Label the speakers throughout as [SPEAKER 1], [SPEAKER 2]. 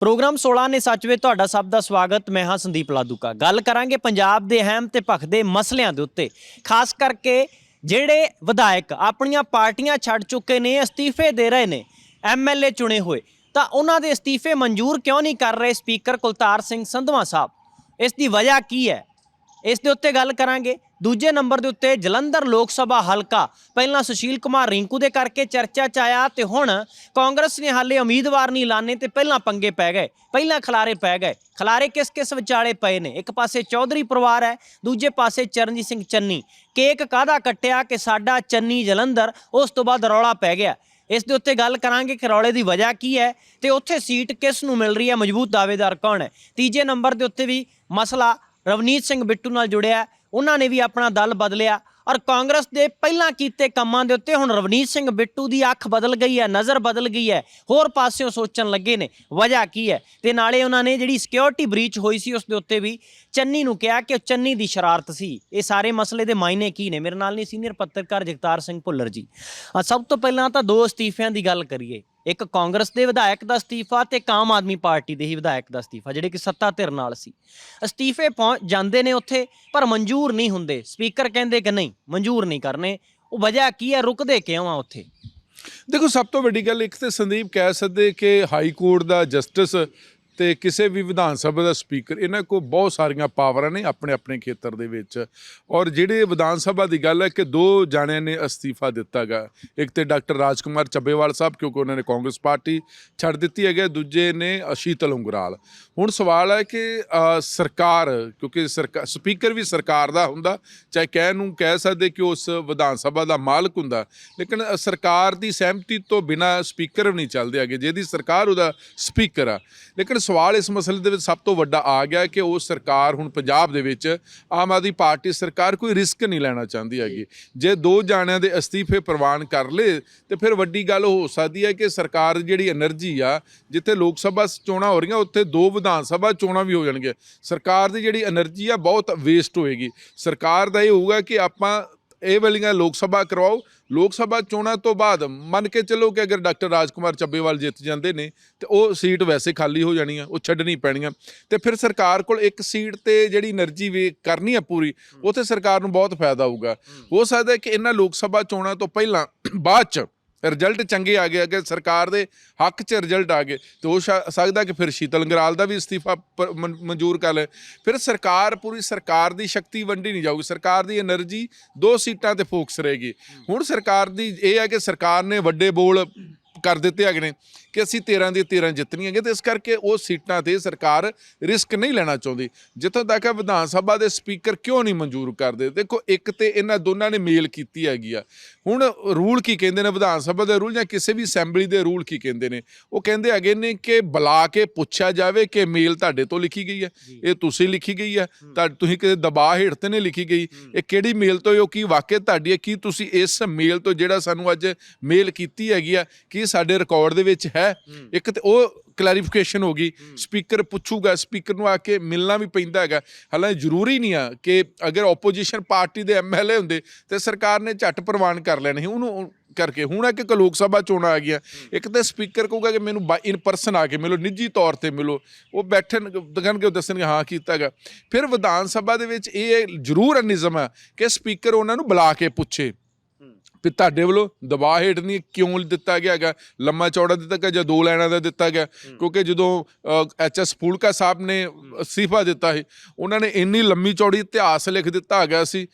[SPEAKER 1] Programme 16 ਨੇ ਸੱਚ ਵਿੱਚ ਤੁਹਾਡਾ ਸਭ ਦਾ ਸਵਾਗਤ। ਮੈਂ ਹਾਂ ਸੰਦੀਪ ਲਾਦੂਕਾ। ਗੱਲ ਕਰਾਂਗੇ ਪੰਜਾਬ ਦੇ ਅਹਿਮ ਤੇ ਭਖਦੇ ਮਸਲਿਆਂ ਦੇ ਉੱਤੇ। ਖਾਸ ਕਰਕੇ ਜਿਹੜੇ ਵਿਧਾਇਕ ਆਪਣੀਆਂ ਪਾਰਟੀਆਂ ਛੱਡ ਚੁੱਕੇ ਨੇ, ਅਸਤੀਫੇ ਦੇ ਰਹੇ ਨੇ ਐਮਐਲਏ ਚੁਣੇ ਹੋਏ, ਤਾਂ ਉਹਨਾਂ ਦੇ ਅਸਤੀਫੇ ਮਨਜ਼ੂਰ ਕਿਉਂ ਨਹੀਂ ਕਰ ਰਹੇ ਸਪੀਕਰ ਕੁਲਤਾਰ ਸਿੰਘ ਸੰਧਵਾ ਸਾਹਿਬ? ਇਸ ਦੀ ਵਜ੍ਹਾ ਕੀ ਹੈ? ਇਸ ਦੇ ਉੱਤੇ ਗੱਲ ਕਰਾਂਗੇ। ਦੂਜੇ ਨੰਬਰ ਦੇ ਉੱਤੇ ਜਲੰਧਰ ਲੋਕ ਸਭਾ ਹਲਕਾ। ਪਹਿਲਾਂ ਸੁਸ਼ੀਲ ਕੁਮਾਰ ਰਿੰਕੂ ਦੇ ਕਰਕੇ ਚਰਚਾ ਚ ਆਇਆ ਤੇ ਹੁਣ ਕਾਂਗਰਸ ਨੇ ਹਾਲੇ ਉਮੀਦਵਾਰ ਨਹੀਂ ਲਾਣੇ ਤੇ ਪਹਿਲਾਂ ਪੰਗੇ ਪੈ ਗਏ। ਪਹਿਲਾਂ ਖਲਾਰੇ ਪੈ ਗਏ। ਖਲਾਰੇ ਕਿਸ ਕਿਸ ਵਿਚਾਲੇ ਪਏ ਨੇ? ਇੱਕ ਪਾਸੇ ਚੌਧਰੀ ਪਰਿਵਾਰ ਹੈ, ਦੂਜੇ ਪਾਸੇ ਚਰਨਜੀਤ ਸਿੰਘ ਚੰਨੀ। ਕੇਕ ਕਾਹਦਾ ਕੱਟਿਆ ਕਿ ਸਾਡਾ ਚੰਨੀ ਜਲੰਧਰ ਉਸ ਤੋਂ ਬਾਅਦ ਰੌਲਾ ਪੈ ਗਿਆ? ਇਸ ਦੇ ਉੱਤੇ ਗੱਲ ਕਰਾਂਗੇ ਕਿ ਰੌਲੇ ਦੀ ਵਜ੍ਹਾ ਕੀ ਹੈ ਤੇ ਉੱਥੇ ਸੀਟ ਕਿਸ ਨੂੰ ਮਿਲ ਰਹੀ ਹੈ? ਮਜ਼ਬੂਤ ਦਾਅਵੇਦਾਰ ਕੌਣ ਹੈ? ਤੀਜੇ ਨੰਬਰ ਦੇ ਉੱਤੇ ਵੀ ਮਸਲਾ ਰਵਨੀਤ ਸਿੰਘ ਬਿੱਟੂ ਨਾਲ ਜੁੜਿਆ। ਉਹਨਾਂ ਨੇ ਵੀ ਆਪਣਾ ਦਲ ਬਦਲਿਆ। ਔਰ ਕਾਂਗਰਸ ਦੇ ਪਹਿਲਾਂ ਕੀਤੇ ਕੰਮਾਂ ਦੇ ਉੱਤੇ ਹੁਣ ਰਵਨੀਤ ਸਿੰਘ ਬਿੱਟੂ ਦੀ ਅੱਖ ਬਦਲ ਗਈ ਹੈ, ਨਜ਼ਰ ਬਦਲ ਗਈ ਹੈ। ਹੋਰ ਪਾਸਿਓਂ ਸੋਚਣ ਲੱਗੇ ਨੇ। ਵਜ੍ਹਾ ਕੀ ਹੈ? ਤੇ ਨਾਲੇ ਉਹਨਾਂ ਨੇ ਜਿਹੜੀ ਸਿਕਿਉਰਿਟੀ ਬ੍ਰੀਚ ਹੋਈ ਸੀ, ਉਸ ਦੇ ਉੱਤੇ ਵੀ ਚੰਨੀ ਨੂੰ ਕਿਹਾ ਕਿ ਉਹ ਚੰਨੀ ਦੀ ਸ਼ਰਾਰਤ ਸੀ। ਇਹ ਸਾਰੇ ਮਸਲੇ ਦੇ ਮਾਇਨੇ ਕੀ ਨੇ? ਮੇਰੇ ਨਾਲ ਨੇ ਸੀਨੀਅਰ ਪੱਤਰਕਾਰ ਜਗਤਾਰ ਸਿੰਘ ਭੁੱਲਰ ਜੀ। ਸਭ ਤੋਂ ਪਹਿਲਾਂ ਤਾਂ ਦੋ ਅਸਤੀਫਿਆਂ ਦੀ ਗੱਲ ਕਰੀਏ। ਇੱਕ ਕਾਂਗਰਸ ਦੇ ਵਿਧਾਇਕ ਦਾ ਅਸਤੀਫਾ ਤੇ ਇੱਕ ਆਮ ਆਦਮੀ ਪਾਰਟੀ ਦੇ ਹੀ ਵਿਧਾਇਕ ਦਾ ਅਸਤੀਫਾ, ਜਿਹੜੇ ਕਿ ਸੱਤਾ ਧਿਰ ਨਾਲ ਸੀ। ਅਸਤੀਫੇ ਪਹੁੰਚ ਜਾਂਦੇ ਨੇ ਉੱਥੇ, ਪਰ ਮਨਜ਼ੂਰ ਨਹੀਂ ਹੁੰਦੇ। ਸਪੀਕਰ ਕਹਿੰਦੇ ਕਿ ਨਹੀਂ, ਮਨਜ਼ੂਰ ਨਹੀਂ ਕਰਨੇ। ਉਹ ਵਜ੍ਹਾ ਕੀ ਹੈ? ਰੁਕਦੇ ਕਿਉਂ ਆ ਉੱਥੇ?
[SPEAKER 2] ਦੇਖੋ, ਸਭ ਤੋਂ ਵੱਡੀ ਗੱਲ ਇੱਕ ਤੇ ਸੰਦੀਪ ਕਹਿ ਸਕਦੇ ਕਿ ਹਾਈ ਕੋਰਟ ਦਾ ਜਸਟਿਸ ਤੇ ਕਿਸੇ ਵੀ ਵਿਧਾਨ ਸਭਾ ਦਾ ਸਪੀਕਰ, ਇਹਨਾਂ ਕੋਲ ਬਹੁਤ ਸਾਰੀਆਂ ਪਾਵਰਾਂ ਨੇ ਆਪਣੇ ਆਪਣੇ ਖੇਤਰ ਦੇ ਵਿੱਚ। ਔਰ ਜਿਹੜੇ ਵਿਧਾਨ ਸਭਾ ਦੀ ਗੱਲ ਹੈ ਕਿ ਦੋ ਜਾਣਿਆਂ ਨੇ ਅਸਤੀਫਾ ਦਿੱਤਾ ਗਾ। ਇੱਕ ਤੇ ਡਾਕਟਰ ਰਾਜਕੁਮਾਰ ਚੱਬੇਵਾਲ ਸਾਹਿਬ, ਕਿਉਂਕਿ ਉਹਨਾਂ ਨੇ ਕਾਂਗਰਸ ਪਾਰਟੀ ਛੱਡ ਦਿੱਤੀ ਹੈਗੇ ਦੂਜੇ ਨੇ ਅਸ਼ੀਤਲ ਉਂਗਰਾਲ। ਹੁਣ ਸਵਾਲ ਹੈ ਕਿ ਸਰਕਾਰ, ਕਿਉਂਕਿ ਸਰਕਾਰ ਸਪੀਕਰ ਵੀ ਸਰਕਾਰ ਦਾ ਹੁੰਦਾ, ਚਾਹੇ ਕਹਿ ਨੂੰ ਕਹਿ ਸਕਦੇ ਕਿ ਉਸ ਵਿਧਾਨ ਸਭਾ ਦਾ ਮਾਲਕ ਹੁੰਦਾ, ਲੇਕਿਨ ਸਰਕਾਰ ਦੀ ਸਹਿਮਤੀ ਤੋਂ ਬਿਨਾ ਸਪੀਕਰ ਵੀ ਨਹੀਂ ਚੱਲਦੇ ਹੈਗੇ, ਜਿਹਦੀ ਸਰਕਾਰ ਉਹਦਾ ਸਪੀਕਰ ਆ। ਲੇਕਿਨ ਸਵਾਲ ਇਸ ਮਸਲੇ ਦੇ ਵਿੱਚ ਸਭ ਤੋਂ ਵੱਡਾ ਆ ਗਿਆ ਕਿ ਉਹ ਸਰਕਾਰ ਹੁਣ ਪੰਜਾਬ ਦੇ ਵਿੱਚ ਆਮ ਆਦਮੀ ਪਾਰਟੀ ਸਰਕਾਰ ਕੋਈ ਰਿਸਕ ਨਹੀਂ ਲੈਣਾ ਚਾਹੁੰਦੀ ਹੈਗੀ। ਜੇ ਦੋ ਜਾਣਿਆਂ ਦੇ ਅਸਤੀਫੇ ਪ੍ਰਵਾਨ ਕਰ ਲੇ ਤੇ ਫਿਰ ਵੱਡੀ ਗੱਲ ਹੋ ਸਕਦੀ ਹੈ ਕਿ ਸਰਕਾਰ ਜਿਹੜੀ એનર્ਜੀ ਆ ਜਿੱਥੇ ਲੋਕ ਸਭਾ ਚੋਣਾਂ ਹੋ ਰਹੀਆਂ ਉੱਥੇ ਦੋ ਵਿਧਾਨ ਸਭਾ ਚੋਣਾਂ ਵੀ ਹੋ ਜਾਣਗੀਆਂ। ਸਰਕਾਰ ਦੀ ਜਿਹੜੀ એનર્ਜੀ ਆ ਬਹੁਤ ਵੇਸਟ ਹੋਏਗੀ। ਸਰਕਾਰ ਦਾ ਇਹ ਹੋਊਗਾ ਕਿ ਆਪਾਂ ਇਹ ਵਾਲੀਆਂ ਲੋਕ ਸਭਾ ਕਰਵਾਓ। ਲੋਕ ਸਭਾ ਚੋਣਾਂ ਤੋਂ ਬਾਅਦ ਮੰਨ ਕੇ ਚੱਲੋ ਕਿ ਅਗਰ ਡਾਕਟਰ ਰਾਜਕੁਮਾਰ ਚੱਬੇਵਾਲ ਜਿੱਤ ਜਾਂਦੇ ਨੇ ਤੇ ਉਹ ਸੀਟ ਵੈਸੇ ਖਾਲੀ ਹੋ ਜਾਣੀ ਆ ਉਹ ਛੱਡਣੀ ਪੈਣੀਆਂ ਤੇ ਫਿਰ ਸਰਕਾਰ ਕੋਲ ਇੱਕ ਸੀਟ ਤੇ ਜਿਹੜੀ એનર્ਜੀ ਵੇ ਕਰਨੀ ਆ ਪੂਰੀ ਉਥੇ ਸਰਕਾਰ ਨੂੰ ਬਹੁਤ ਫਾਇਦਾ ਹੋਊਗਾ। ਹੋ ਸਕਦਾ ਕਿ ਇਹਨਾਂ ਲੋਕ ਸਭਾ ਚੋਣਾਂ ਤੋਂ ਪਹਿਲਾਂ ਬਾਅਦ ਚ ਰਿਜ਼ਲਟ ਚੰਗੇ ਆ ਗਏ ਅਗਰ ਸਰਕਾਰ ਦੇ ਹੱਕ 'ਚ ਰਿਜ਼ਲਟ ਆ ਗਏ। ਤੇ ਉਹ ਸਕਦਾ ਕਿ ਫਿਰ ਸ਼ੀਤਲ ਗਰਾਲ ਦਾ ਵੀ ਅਸਤੀਫਾ ਮਨਜ਼ੂਰ ਕਰ ਲੈ ਫਿਰ ਸਰਕਾਰ, ਪੂਰੀ ਸਰਕਾਰ ਦੀ ਸ਼ਕਤੀ ਵੰਡੀ ਨਹੀਂ ਜਾਊਗੀ। ਸਰਕਾਰ ਦੀ એનર્ਜੀ ਦੋ ਸੀਟਾਂ ਤੇ ਫੋਕਸ ਰਹੇਗੀ ਹੁਣ ਸਰਕਾਰ ਦੀ ਇਹ ਹੈ ਕਿ ਸਰਕਾਰ ਨੇ ਵੱਡੇ ਬੋਲ ਕਰ ਦਿੱਤੇ ਹੈਗੇ ਨੇ ਕਿ ਅਸੀਂ 13 ਦੀ 13 ਜਿੱਤਣੀਆਂ ਤੇ ਇਸ ਕਰਕੇ ਉਹ ਸੀਟਾਂ ਤੇ ਸਰਕਾਰ ਰਿਸਕ ਨਹੀਂ ਲੈਣਾ ਚਾਹੁੰਦੀ। ਜਿੱਥੋਂ ਤੱਕ ਹੈ ਵਿਧਾਨ ਸਭਾ ਦੇ ਸਪੀਕਰ ਕਿਉਂ ਨਹੀਂ ਮਨਜ਼ੂਰ ਕਰਦੇ? ਦੇਖੋ ਇੱਕ ਤੇ ਇਹਨਾਂ ਦੋਨਾਂ ਨੇ ਮੇਲ ਕੀਤੀ ਹੈਗੀ ਆ। ਹੁਣ ਰੂਲ ਕੀ ਕਹਿੰਦੇ ਨੇ ਵਿਧਾਨ ਸਭਾ ਦੇ ਰੂਲ ਜਾਂ ਕਿਸੇ ਵੀ ਅਸੈਂਬਲੀ ਦੇ ਰੂਲ ਕੀ ਕਹਿੰਦੇ ਨੇ? ਉਹ ਕਹਿੰਦੇ ਹੈਗੇ ਨੇ ਕਿ ਬੁਲਾ ਕੇ ਪੁੱਛਿਆ ਜਾਵੇ ਕਿ ਮੇਲ ਤੁਹਾਡੇ ਤੋਂ ਲਿਖੀ ਗਈ ਹੈ। ਇਹ ਤੁਸੀਂ ਲਿਖੀ ਗਈ ਹੈ। ਤਾਂ ਤੁਸੀਂ ਕਿਸੇ ਦਬਾਅ ਹੇਠ ਤੇ ਨਹੀਂ ਲਿਖੀ ਗਈ। ਇਹ ਕਿਹੜੀ ਮੇਲ ਤੋਂ ਹੈ ਉਹ ਕੀ ਵਾਕਿਆ ਤੁਹਾਡੀ ਹੈ? ਕੀ ਤੁਸੀਂ ਇਸ ਮੇਲ ਤੋਂ ਜਿਹੜਾ ਸਾਨੂੰ ਅੱਜ ਮੇਲ ਕੀਤੀ ਹੈਗੀ ਆ ਕੀ ਸਾਡੇ ਰਿਕਾਰਡ ਦੇ ਵਿੱਚ ਹੈ। ਇੱਕ ਤੇ ਉਹ ਕਲੈਰੀਫਿਕੇਸ਼ਨ ਹੋ ਗਈ। ਸਪੀਕਰ ਪੁੱਛੂਗਾ ਸਪੀਕਰ ਨੂੰ ਆ ਕੇ ਮਿਲਣਾ ਵੀ ਪੈਂਦਾ ਹੈਗਾ। ਹਾਲਾਂਕਿ ਜ਼ਰੂਰੀ ਨਹੀਂ ਆ ਕਿ ਅਗਰ ਆਪੋਜੀਸ਼ਨ ਪਾਰਟੀ ਦੇ ਐਮਐਲਏ ਹੁੰਦੇ ਤੇ ਸਰਕਾਰ ਨੇ ਝੱਟ ਪ੍ਰਵਾਨ ਕਰ ਲੈਣੇ। ਸੀ ਉਹਨੂੰ ਕਰਕੇ ਹੁਣ ਆ ਕਿ ਲੋਕ ਸਭਾ ਚੋਣਾਂ ਆ ਗਿਆ ਇੱਕ ਤਾਂ ਸਪੀਕਰ ਕਹੂਗਾ ਕਿ ਮੈਨੂੰ ਇਨ ਪਰਸਨ ਆ ਕੇ ਮਿਲੋ ਨਿੱਜੀ ਤੌਰ ਤੇ ਮਿਲੋ। ਉਹ ਬੈਠਣ ਦਿਖਣਗੇ ਉਹ ਦੱਸਣਗੇ ਹਾਂ ਕੀਤਾ ਹੈਗਾ। ਫਿਰ ਵਿਧਾਨ ਸਭਾ ਦੇ ਵਿੱਚ ਇਹ ਜ਼ਰੂਰ ਨਿਯਮ ਹੈ ਕਿ ਸਪੀਕਰ ਉਹਨਾਂ ਨੂੰ ਬੁਲਾ ਕੇ ਪੁੱਛੇ। ਵੀ ਤੁਹਾਡੇ ਵੱਲੋਂ ਦਬਾਅ ਹੇਠ ਨਹੀਂ ਕਿਉਂ ਦਿੱਤਾ ਗਿਆ ਹੈਗਾ? ਲੰਮਾ ਚੌੜਾ ਦਿੱਤਾ ਗਿਆ ਜਾਂ ਦੋ ਲਾਈਨਾਂ ਦਾ ਦਿੱਤਾ ਗਿਆ? ਕਿਉਂਕਿ ਜਦੋਂ ਐਚਐਸ ਫੂਲਕਾ ਸਾਹਿਬ ਨੇ ਅਸਤੀਫਾ ਦਿੱਤਾ ਸੀ ਉਹਨਾਂ ਨੇ ਇੰਨੀ ਲੰਮੀ ਚੌੜੀ ਇਤਿਹਾਸ ਲਿਖ ਦਿੱਤਾ ਹੈਗਾ ਸੀ